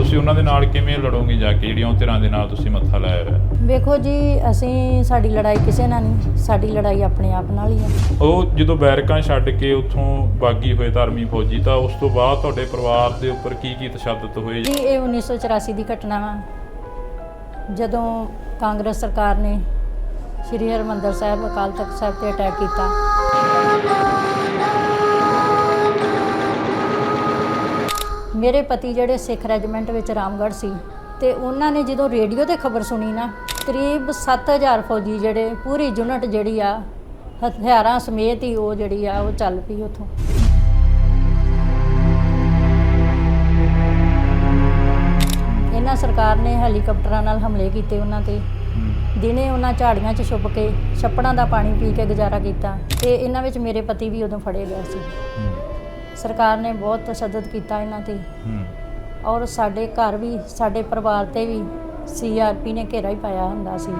ਤੁਸੀਂ ਉਹਨਾਂ ਦੇ ਨਾਲ ਕਿਵੇਂ ਲੜੋਗੇ ਜਾ ਕੇ? ਜਿਹੜੀਆਂ ਉਹ ਧਿਰਾਂ ਦੇ ਨਾਲ ਤੁਸੀਂ ਮੱਥਾ ਲਾਇਆ ਹੋਇਆ। ਹੈ? ਵੇਖੋ ਜੀ ਅਸੀਂ ਸਾਡੀ ਲੜਾਈ ਕਿਸੇ ਨਾਲ ਨਹੀਂ ਸਾਡੀ ਲੜਾਈ ਆਪਣੇ ਆਪ ਨਾਲ ਹੀ ਹੈ ਉਹ ਜਦੋਂ ਬੈਰਕਾਂ ਛੱਡ ਕੇ ਉੱਥੋਂ ਬਾਗੀ ਹੋਏ ਧਰਮੀ ਫੌਜੀ ਤਾਂ ਉਸ ਤੋਂ ਬਾਅਦ ਤੁਹਾਡੇ ਪਰਿਵਾਰ ਦੇ ਉੱਪਰ ਕੀ ਕੀ ਤਸ਼ੱਦਦ ਹੋਏ? ਜੀ ਇਹ 1984 ਦੀ ਘਟਨਾ ਵਾ। ਜਦੋਂ ਕਾਂਗਰਸ ਸਰਕਾਰ ਨੇ ਸ਼੍ਰੀ ਹਰਿਮੰਦਰ ਸਾਹਿਬ ਅਕਾਲ ਤਖਤ ਸਾਹਿਬ ਤੇ ਅਟੈਕ ਕੀਤਾ। ਮੇਰੇ ਪਤੀ ਜਿਹੜੇ ਸਿੱਖ ਰੈਜੀਮੈਂਟ ਵਿੱਚ ਰਾਮਗੜ੍ਹ ਸੀ ਤੇ ਉਹਨਾਂ ਨੇ ਜਦੋਂ ਰੇਡੀਓ ਤੇ ਖਬਰ ਸੁਣੀ ਨਾ, ਕਰੀਬ 7000 ਫੌਜੀ ਜਿਹੜੇ, ਪੂਰੀ ਯੂਨਿਟ ਜਿਹੜੀ ਆ, ਹਥਿਆਰਾਂ ਸਮੇਤ ਹੀ ਉਹ ਜਿਹੜੀ ਆ, ਉਹ ਚੱਲ ਪਈ ਉਥੋਂ। ਇਹਨਾਂ ਸਰਕਾਰ ਨੇ ਹੈਲੀਕਾਪਟਰਾਂ ਨਾਲ ਹਮਲੇ ਕੀਤੇ ਉਹਨਾਂ ਤੇ। ਦਿਨੇ ਉਹਨਾਂ ਝਾੜੀਆਂ 'ਚ ਛੁਪ ਕੇ, ਛੱਪੜਾਂ ਦਾ ਪਾਣੀ ਪੀ ਕੇ ਗੁਜ਼ਾਰਾ ਕੀਤਾ ਤੇ ਇਹਨਾਂ ਵਿੱਚ ਮੇਰੇ ਪਤੀ ਵੀ ਉਦੋਂ ਫੜੇ ਗਏ ਸੀ। ਸਰਕਾਰ ਨੇ ਬਹੁਤ ਤਸ਼ੱਦਦ ਕੀਤਾ ਇਹਨਾਂ ਤੇ। ਹੂੰ। ਔਰ ਸਾਡੇ ਘਰ ਵੀ, ਸਾਡੇ ਪਰਿਵਾਰ ਤੇ ਵੀ ਸੀਆਰਪੀ ਨੇ ਘੇਰਾ ਹੀ ਪਾਇਆ ਹੁੰਦਾ ਸੀ।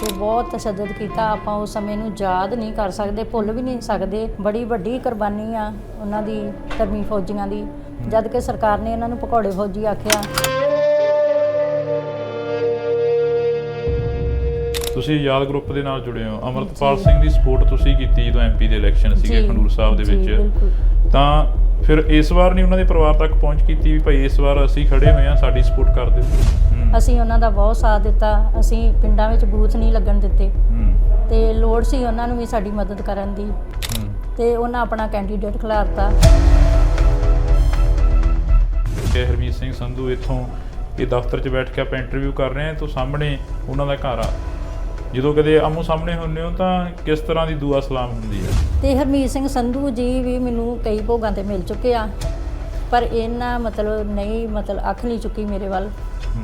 ਤੇ ਬਹੁਤ ਤਸ਼ੱਦਦ ਕੀਤਾ, ਆਪਾਂ ਉਸ ਸਮੇਂ ਨੂੰ ਯਾਦ ਨਹੀਂ ਕਰ ਸਕਦੇ, ਭੁੱਲ ਵੀ ਨਹੀਂ ਸਕਦੇ। ਬੜੀ ਵੱਡੀ ਕੁਰਬਾਨੀ ਆ ਉਹਨਾਂ ਦੀ ਧਰਮੀ ਫੌਜੀਆਂ ਦੀ। ਜਦ ਕਿ ਸਰਕਾਰ ਨੇ ਇਹਨਾਂ ਨੂੰ ਪਕੌੜੇ ਫੌਜੀ ਆਖਿਆ। ਤੁਸੀਂ ਯਾਦ ਗਰੁੱਪ ਦੇ ਨਾਲ ਜੁੜੇ ਹੋ। ਅਮਰਤਪਾਲ ਸਿੰਘ ਦੀ ਸਪੋਰਟ ਤੁਸੀਂ ਕੀਤੀ ਜਦੋਂ ਐਮਪੀ ਦੇ ਇਲੈਕਸ਼ਨ ਸੀਗੇ ਜੀ, ਖੰਡੂਰ ਸਾਹਿਬ ਦੇ ਜੀ, ਵਿੱਚ। ਤਾਂ ਫਿਰ ਇਸ ਵਾਰ ਨਹੀਂ ਉਹਨਾਂ ਦੇ ਪਰਿਵਾਰ ਤੱਕ ਪਹੁੰਚ ਕੀਤੀ ਵੀ ਭਾਈ ਇਸ ਵਾਰ ਅਸੀਂ ਖੜੇ ਹੋਏ ਹਾਂ ਸਾਡੀ ਸਪੋਰਟ ਕਰ ਦਿਓ। ਹੂੰ। ਅਸੀਂ ਉਹਨਾਂ ਦਾ ਬਹੁਤ ਸਾਥ ਦਿੱਤਾ। ਅਸੀਂ ਪਿੰਡਾਂ ਵਿੱਚ ਬੂਥ ਨਹੀਂ ਲੱਗਣ ਦਿੱਤੇ। ਹੂੰ। ਤੇ ਲੋੜ ਸੀ ਉਹਨਾਂ ਨੂੰ ਵੀ ਸਾਡੀ ਮਦਦ ਕਰਨ ਦੀ। ਹੂੰ। ਤੇ ਉਹਨਾਂ ਆਪਣਾ ਕੈਂਡੀਡੇਟ ਖਿਲਾਰਤਾ। ਤੇ ਹਰਮੀਤ ਸਿੰਘ ਸੰਧੂ ਇੱਥੋਂ ਇਹ ਦਫ਼ਤਰ 'ਚ ਬੈਠ ਕੇ ਆਪਾਂ ਇੰਟਰਵਿਊ ਕਰ ਰਹੇ ਹਾਂ। ਤੋਂ ਸਾਹਮਣੇ ਉਹਨਾਂ ਦਾ ਘਰ ਆ। ਜਦੋਂ ਕਦੇ ਆਮੋ ਸਾਹਮਣੇ ਹੁੰਨੇ ਹੋ ਤਾਂ ਕਿਸ ਤਰ੍ਹਾਂ ਦੀ ਦੁਆ ਸਲਾਮ ਹੁੰਦੀ ਹੈ? ਤੇ ਹਰਮੀਤ ਸਿੰਘ ਸੰਧੂ ਜੀ ਵੀ ਮੈਨੂੰ ਕਈ ਭੋਗਾਂ ਤੇ ਮਿਲ ਚੁੱਕੇ ਆ ਪਰ ਇਹਨਾਂ ਮਤਲਬ ਨਹੀਂ ਮਤਲਬ ਅੱਖ ਨਹੀਂ ਚੁੱਕੀ ਮੇਰੇ ਵੱਲ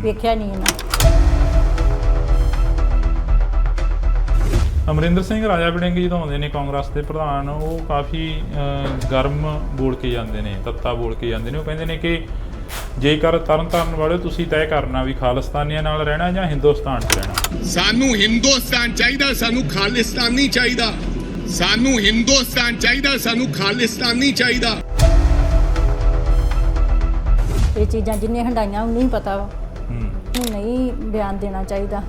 ਵੇਖਿਆ ਨਹੀਂ ਇਹਨਾਂ। ਅਮਰਿੰਦਰ ਸਿੰਘ ਰਾਜਾ ਵੜਿੰਗ ਜਦੋਂ ਆਉਂਦੇ ਨੇ ਕਾਂਗਰਸ ਦੇ ਪ੍ਰਧਾਨ ਉਹ ਕਾਫੀ ਗਰਮ ਬੋਲ ਕੇ ਜਾਂਦੇ ਨੇ ਤੱਤਾ ਬੋਲ ਕੇ ਜਾਂਦੇ ਨੇ ਉਹ ਕਹਿੰਦੇ ਨੇ ਕਿ ਜੇਕਰ ਤਰਨ ਤਾਰਨ ਵਾਲੇ ਤੁਸੀਂ ਤੈਅ ਕਰਨਾ ਵੀ ਖਾਲਿਸਤਾਨੀਆਂ ਨਾਲ ਰਹਿਣਾ ਜਾਂ ਹਿੰਦੁਸਤਾਨ 'ਚ ਰਹਿਣਾ। ਸਾਨੂੰ ਹਿੰਦੁਸਤਾਨ ਚਾਹੀਦਾ ਸਾਨੂੰ ਖਾਲਿਸਤਾਨ ਚਾਹੀਦਾ। ਸਾਨੂੰ ਹਿੰਦੁਸਤਾਨ ਚਾਹੀਦਾ ਸਾਨੂੰ ਖਾਲਿਸਤਾਨ ਚਾਹੀਦਾ। ਇਹ ਚੀਜ਼ਾਂ ਜਿੰਨੇ ਹੰਡਾਈਆਂ ਉਹ ਨਹੀਂ ਪਤਾ ਵਾ। ਹੂੰ। ਨਹੀਂ ਬਿਆਨ ਦੇਣਾ ਚਾਹੀਦਾ।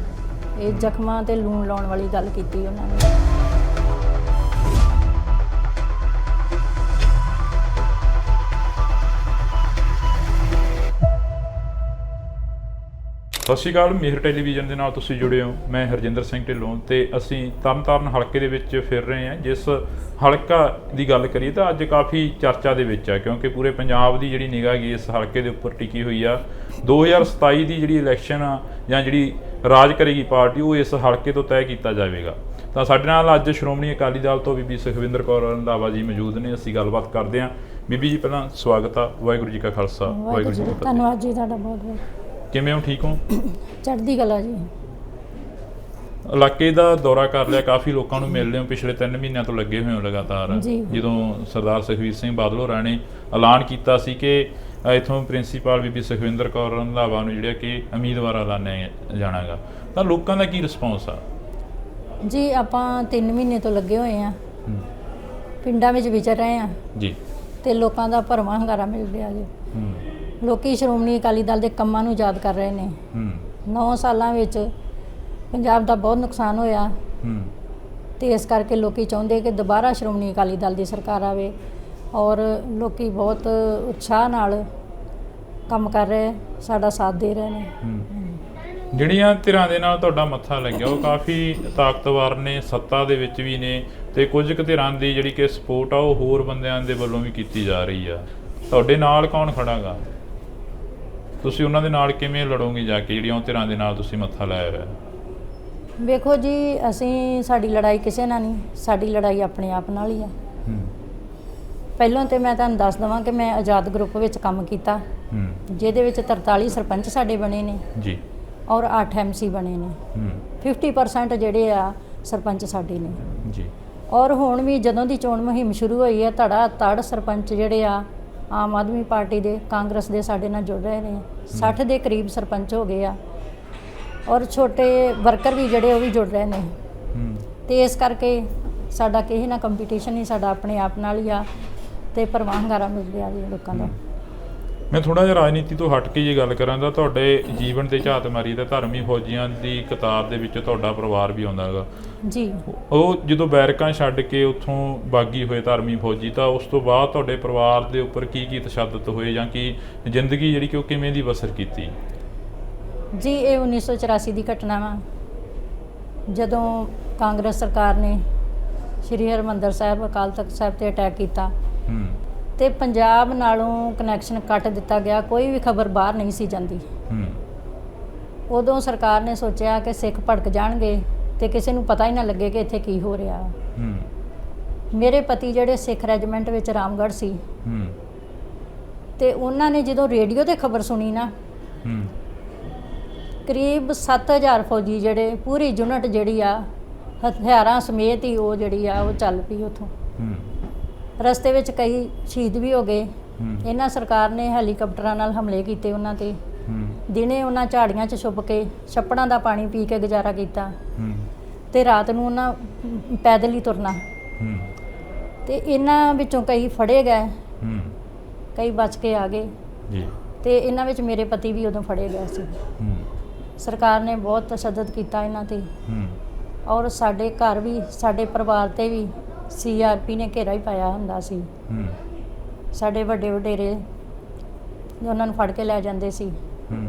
ਇਹ ਜ਼ਖਮਾਂ ਤੇ ਲੂਣ ਲਾਉਣ ਵਾਲੀ ਗੱਲ ਕੀਤੀ ਉਹਨਾਂ ਨੇ। ਸਤਿ ਸ਼੍ਰੀ ਅਕਾਲ ਮਿਹਰ ਟੈਲੀਵਿਜ਼ਨ ਦੇ ਨਾਲ ਤੁਸੀਂ ਜੁੜੇ ਹੋ। ਮੈਂ ਹਰਜਿੰਦਰ ਸਿੰਘ ਢਿੱਲੋਂ ਤੇ ਅਸੀਂ ਤਰਨਤਾਰਨ ਹਲਕੇ ਦੇ ਵਿੱਚ ਫਿਰ ਰਹੇ ਹਾਂ। ਜਿਸ ਹਲਕਾ ਦੀ ਗੱਲ ਕਰੀਏ ਤਾਂ ਅੱਜ ਕਾਫੀ ਚਰਚਾ ਦੇ ਵਿੱਚ ਆ ਕਿਉਂਕਿ ਪੂਰੇ ਪੰਜਾਬ ਦੀ ਜਿਹੜੀ ਨਿਗਾਹ ਗਈ ਇਸ ਹਲਕੇ ਦੇ ਉੱਪਰ ਟਿਕੀ ਹੋਈ ਆ। 2027 ਦੀ ਜਿਹੜੀ ਇਲੈਕਸ਼ਨ ਆ ਜਾਂ ਜਿਹੜੀ ਰਾਜ ਕਰੇਗੀ ਪਾਰਟੀ ਉਹ ਇਸ ਹਲਕੇ ਤੋਂ ਤੈਅ ਕੀਤਾ ਜਾਵੇਗਾ। ਤਾਂ ਸਾਡੇ ਨਾਲ ਅੱਜ ਸ਼੍ਰੋਮਣੀ ਅਕਾਲੀ ਦਲ ਤੋਂ ਬੀਬੀ ਸੁਖਵਿੰਦਰ ਕੌਰ ਰੰਧਾਵਾ ਜੀ ਮੌਜੂਦ ਨੇ। ਅਸੀਂ ਗੱਲਬਾਤ ਕਰਦੇ ਹਾਂ। ਬੀਬੀ ਜੀ ਪਹਿਲਾਂ ਸਵਾਗਤ ਆ। ਵਾਹਿਗੁਰੂ ਜੀ ਕਾ ਖਾਲਸਾ। ਵਾਹਿਗੁਰੂ ਜੀ ਕੀ ਫਤਿਹ। ਧੰਨਵਾਦ ਜੀ ਤੁਹਾਡਾ ਬਹੁਤ ਬਹੁਤ ਕਿਵੇਂ ਹੋ? ਠੀਕ ਹੋ? ਚੜ੍ਹਦੀ ਕਲਾ ਜੀ। ਇਲਾਕੇ ਦਾ ਦੌਰਾ ਕਰ ਲਿਆ ਕਾਫੀ ਲੋਕਾਂ ਨੂੰ ਮਿਲ ਲਿਓ ਪਿਛਲੇ 3 ਮਹੀਨਿਆਂ ਤੋਂ ਲੱਗੇ ਹੋਏ ਹੋ ਲਗਾਤਾਰ। ਜੀ। ਜਦੋਂ ਸਰਦਾਰ ਸੁਖਵੀਰ ਸਿੰਘ ਬਾਦਲ ਹੋਰਾਂ ਨੇ ਐਲਾਨ ਕੀਤਾ ਸੀ ਕਿ ਇੱਥੋਂ ਪ੍ਰਿੰਸੀਪਲ ਬੀਬੀ ਸੁਖਵਿੰਦਰ ਕੌਰ ਰੰਧਾਵਾ ਨੂੰ ਜਿਹੜਾ ਕਿ ਉਮੀਦਵਾਰ ਐਲਾਨਿਆ ਜਾਣਾਗਾ। ਤਾਂ ਲੋਕਾਂ ਦਾ ਕੀ ਰਿਸਪੌਂਸ ਆ? ਜੀ ਆਪਾਂ 3 ਮਹੀਨੇ ਤੋਂ ਲੱਗੇ ਹੋਏ ਆ। ਹੂੰ, ਪਿੰਡਾਂ ਵਿੱਚ ਵਿਚਰ ਰਹੇ ਆ। ਜੀ। ਤੇ ਲੋਕਾਂ ਦਾ ਭਰਵਾਂ ਹੰਗਾਰਾ ਮਿਲ ਰਿਹਾ ਜੀ। ਹੂੰ। ਲੋਕੀ ਸ਼੍ਰੋਮਣੀ ਅਕਾਲੀ ਦਲ ਦੇ ਕੰਮਾਂ ਨੂੰ ਯਾਦ ਕਰ ਰਹੇ ਨੇ। ਹੂੰ। 9 ਸਾਲਾਂ ਵਿੱਚ ਪੰਜਾਬ ਦਾ ਬਹੁਤ ਨੁਕਸਾਨ ਹੋਇਆ। ਹੂੰ। ਤੇ ਇਸ ਕਰਕੇ ਲੋਕੀ ਚਾਹੁੰਦੇ ਕਿ ਦੁਬਾਰਾ ਸ਼੍ਰੋਮਣੀ ਅਕਾਲੀ ਦਲ ਦੀ ਸਰਕਾਰ ਆਵੇ ਔਰ ਲੋਕੀ ਬਹੁਤ ਉਤਸ਼ਾਹ ਨਾਲ ਕੰਮ ਕਰ ਰਹੇ ਸਾਡਾ ਸਾਥ ਦੇ ਰਹੇ ਨੇ। ਹੂੰ। ਜਿਹੜੀਆਂ ਧਿਰਾਂ ਦੇ ਨਾਲ ਤੁਹਾਡਾ ਮੱਥਾ ਲੱਗਿਆ ਉਹ ਕਾਫੀ ਤਾਕਤਵਰ ਨੇ ਸੱਤਾ ਦੇ ਵਿੱਚ ਵੀ ਨੇ ਤੇ ਕੁਝ ਕੁ ਧਿਰਾਂ ਦੀ ਜਿਹੜੀ ਕਿ ਸਪੋਰਟ ਆ ਉਹ ਹੋਰ ਬੰਦਿਆਂ ਦੇ ਵੱਲੋਂ ਵੀ ਕੀਤੀ ਜਾ ਰਹੀ ਆ। ਤੁਹਾਡੇ ਨਾਲ ਕੌਣ ਖੜਾਗਾ? ਤੁਸੀਂ ਉਹਨਾਂ ਦੇ ਨਾਲ ਕਿਵੇਂ ਲੜੋਗੇ ਜਾ ਕੇ? ਜਿਹੜੀਆਂ ਉਹ ਧਿਰਾਂ ਦੇ ਨਾਲ ਤੁਸੀਂ ਮੱਥਾ ਲਾਇਆ ਹੋਇਆ ਵੇਖੋ ਜੀ ਅਸੀਂ ਸਾਡੀ ਲੜਾਈ ਕਿਸੇ ਨਾਲ ਨਹੀਂ। ਸਾਡੀ ਲੜਾਈ ਆਪਣੇ ਆਪ ਨਾਲ ਹੀ ਆ। ਹੂੰ। ਪਹਿਲਾਂ ਤੇ ਮੈਂ ਤੁਹਾਨੂੰ ਦੱਸ ਦਵਾਂ ਕਿ ਮੈਂ ਆਜ਼ਾਦ ਗਰੁੱਪ ਵਿੱਚ ਕੰਮ ਕੀਤਾ। ਹੂੰ। ਜਿਹਦੇ ਵਿੱਚ 43 ਸਰਪੰਚ ਸਾਡੇ ਬਣੇ ਨੇ। ਜੀ। ਔਰ 8 ਐਮਸੀ ਬਣੇ ਨੇ। ਹੂੰ। 50% ਜਿਹੜੇ ਆ ਸਰਪੰਚ ਸਾਡੇ ਨੇ। ਜੀ। ਔਰ ਹੁਣ ਵੀ ਜਦੋਂ ਦੀ ਚੋਣ ਮੁਹਿੰਮ ਸ਼ੁਰੂ ਹੋਈ ਹੈ ਧੜਾ ਤੜ ਸਰਪੰਚ ਜਿਹੜੇ ਆ ਆਮ ਆਦਮੀ ਪਾਰਟੀ ਦੇ ਕਾਂਗਰਸ ਦੇ ਸਾਡੇ ਨਾਲ ਜੁੜ ਰਹੇ ਨੇ। 60 ਦੇ ਕਰੀਬ ਸਰਪੰਚ ਹੋ ਗਏ ਆ। ਔਰ ਛੋਟੇ ਵਰਕਰ ਵੀ ਜਿਹੜੇ ਉਹ ਵੀ ਜੁੜ ਰਹੇ ਨੇ। ਤੇ ਇਸ ਕਰਕੇ ਸਾਡਾ ਕਿਸੇ ਨਾਲ ਕੰਪੀਟੀਸ਼ਨ ਨਹੀਂ ਸਾਡਾ ਆਪਣੇ ਆਪ ਨਾਲ ਹੀ ਆ। ਤੇ ਪਰਵਾਹਗਾਰਾ ਮਿਲ ਰਿਹਾ ਜੀ ਲੋਕਾਂ ਦਾ। ਮੈਂ ਥੋੜਾ ਜਿਹਾ ਰਾਜਨੀਤੀ ਤੋਂ ਹਟ ਕੇ ਜੇ ਗੱਲ ਕਰਾਂ ਤਾਂ ਤੁਹਾਡੇ ਜੀਵਨ ਤੇ ਝਾਤ ਮਾਰੀ ਤਾਂ ਧਰਮੀ ਫੌਜੀਆਂ ਦੀ ਕਤਾਰ ਦੇ ਵਿੱਚ ਤੁਹਾਡਾ ਪਰਿਵਾਰ ਵੀ ਆਉਂਦਾ ਹੈਗਾ। ਜੀ। ਉਹ ਜਦੋਂ ਬੈਰਕਾਂ ਛੱਡ ਕੇ ਉੱਥੋਂ ਬਾਗੀ ਹੋਏ ਧਰਮੀ ਫੌਜੀ ਤਾਂ ਉਸ ਤੋਂ ਬਾਅਦ ਤੁਹਾਡੇ ਪਰਿਵਾਰ ਦੇ ਉੱਪਰ ਕੀ ਕੀ ਤਸ਼ੱਦਦ ਹੋਏ ਜਾਂ ਕੀ ਜ਼ਿੰਦਗੀ ਜਿਹੜੀ ਕਿ ਉਹ ਕਿਵੇਂ ਦੀ ਬਸਰ ਕੀਤੀ? ਜੀ ਇਹ 1984 ਦੀ ਘਟਨਾ ਵਾ। ਜਦੋਂ ਕਾਂਗਰਸ ਸਰਕਾਰ ਨੇ ਸ਼੍ਰੀ ਹਰਿਮੰਦਰ ਸਾਹਿਬ ਅਕਾਲ ਤਖਤ ਸਾਹਿਬ ਤੇ ਅਟੈਕ ਕੀਤਾ ਹੂੰ। ਤੇ ਪੰਜਾਬ ਨਾਲੋਂ ਕਨੈਕਸ਼ਨ ਕੱਟ ਦਿੱਤਾ ਗਿਆ ਕੋਈ ਵੀ ਖਬਰ ਬਾਹਰ ਨਹੀਂ ਸੀ ਜਾਂਦੀ। ਹੂੰ। ਉਦੋਂ ਸਰਕਾਰ ਨੇ ਸੋਚਿਆ ਕਿ ਸਿੱਖ ਭੜਕ ਜਾਣਗੇ ਤੇ ਕਿਸੇ ਨੂੰ ਪਤਾ ਹੀ ਨਾ ਲੱਗੇ ਕਿ ਇੱਥੇ ਕੀ ਹੋ ਰਿਹਾ। ਹੂੰ। ਮੇਰੇ ਪਤੀ ਜਿਹੜੇ ਸਿੱਖ ਰੈਜੀਮੈਂਟ ਵਿੱਚ ਰਾਮਗੜ੍ਹ ਸੀ ਹੂੰ। ਤੇ ਉਹਨਾਂ ਨੇ ਜਦੋਂ ਰੇਡੀਓ ਤੇ ਖਬਰ ਸੁਣੀ ਨਾ ਹੂੰ। ਕਰੀਬ 7000 ਫੌਜੀ ਜਿਹੜੇ ਪੂਰੀ ਯੂਨਿਟ ਜਿਹੜੀ ਆ ਹਥਿਆਰਾਂ ਸਮੇਤ ਹੀ ਉਹ ਜਿਹੜੀ ਆ ਉਹ ਚੱਲ ਪਈ ਉਥੋਂ। ਹੂੰ। ਰਸਤੇ ਵਿੱਚ ਕਈ ਸ਼ਹੀਦ ਵੀ ਹੋ ਗਏ। ਇਹਨਾਂ ਸਰਕਾਰ ਨੇ ਹੈਲੀਕਾਪਟਰਾਂ ਨਾਲ ਹਮਲੇ ਕੀਤੇ ਉਹਨਾਂ ਤੇ। ਦਿਨੇ ਉਹਨਾਂ ਝਾੜੀਆਂ 'ਚ ਛੁਪ ਕੇ ਛੱਪੜਾਂ ਦਾ ਪਾਣੀ ਪੀ ਕੇ ਗੁਜ਼ਾਰਾ ਕੀਤਾ। ਤੇ ਰਾਤ ਨੂੰ ਉਹਨਾਂ ਪੈਦਲ ਹੀ ਤੁਰਨਾ। ਤੇ ਇਹਨਾਂ ਵਿੱਚੋਂ ਕਈ ਫੜੇ ਗਏ। ਕਈ ਬਚ ਕੇ ਆ ਗਏ। ਜੀ। ਤੇ ਇਹਨਾਂ ਵਿੱਚ ਮੇਰੇ ਪਤੀ ਵੀ ਉਦੋਂ ਫੜੇ ਗਏ ਸੀ। ਸਰਕਾਰ ਨੇ ਬਹੁਤ ਤਸ਼ੱਦਦ ਕੀਤਾ ਇਹਨਾਂ ਤੇ। ਔਰ ਸਾਡੇ ਘਰ ਵੀ ਸਾਡੇ ਪਰਿਵਾਰ ਤੇ ਵੀ ਸੀਆਰਪੀ ਨੇ ਘੇਰਾ ਹੀ ਪਾਇਆ ਹੁੰਦਾ ਸੀ। ਹੂੰ। ਸਾਡੇ ਵੱਡੇ ਵਡੇਰੇ ਉਹਨਾਂ ਨੂੰ ਫੜ ਕੇ ਲੈ ਜਾਂਦੇ ਸੀ। ਹੂੰ।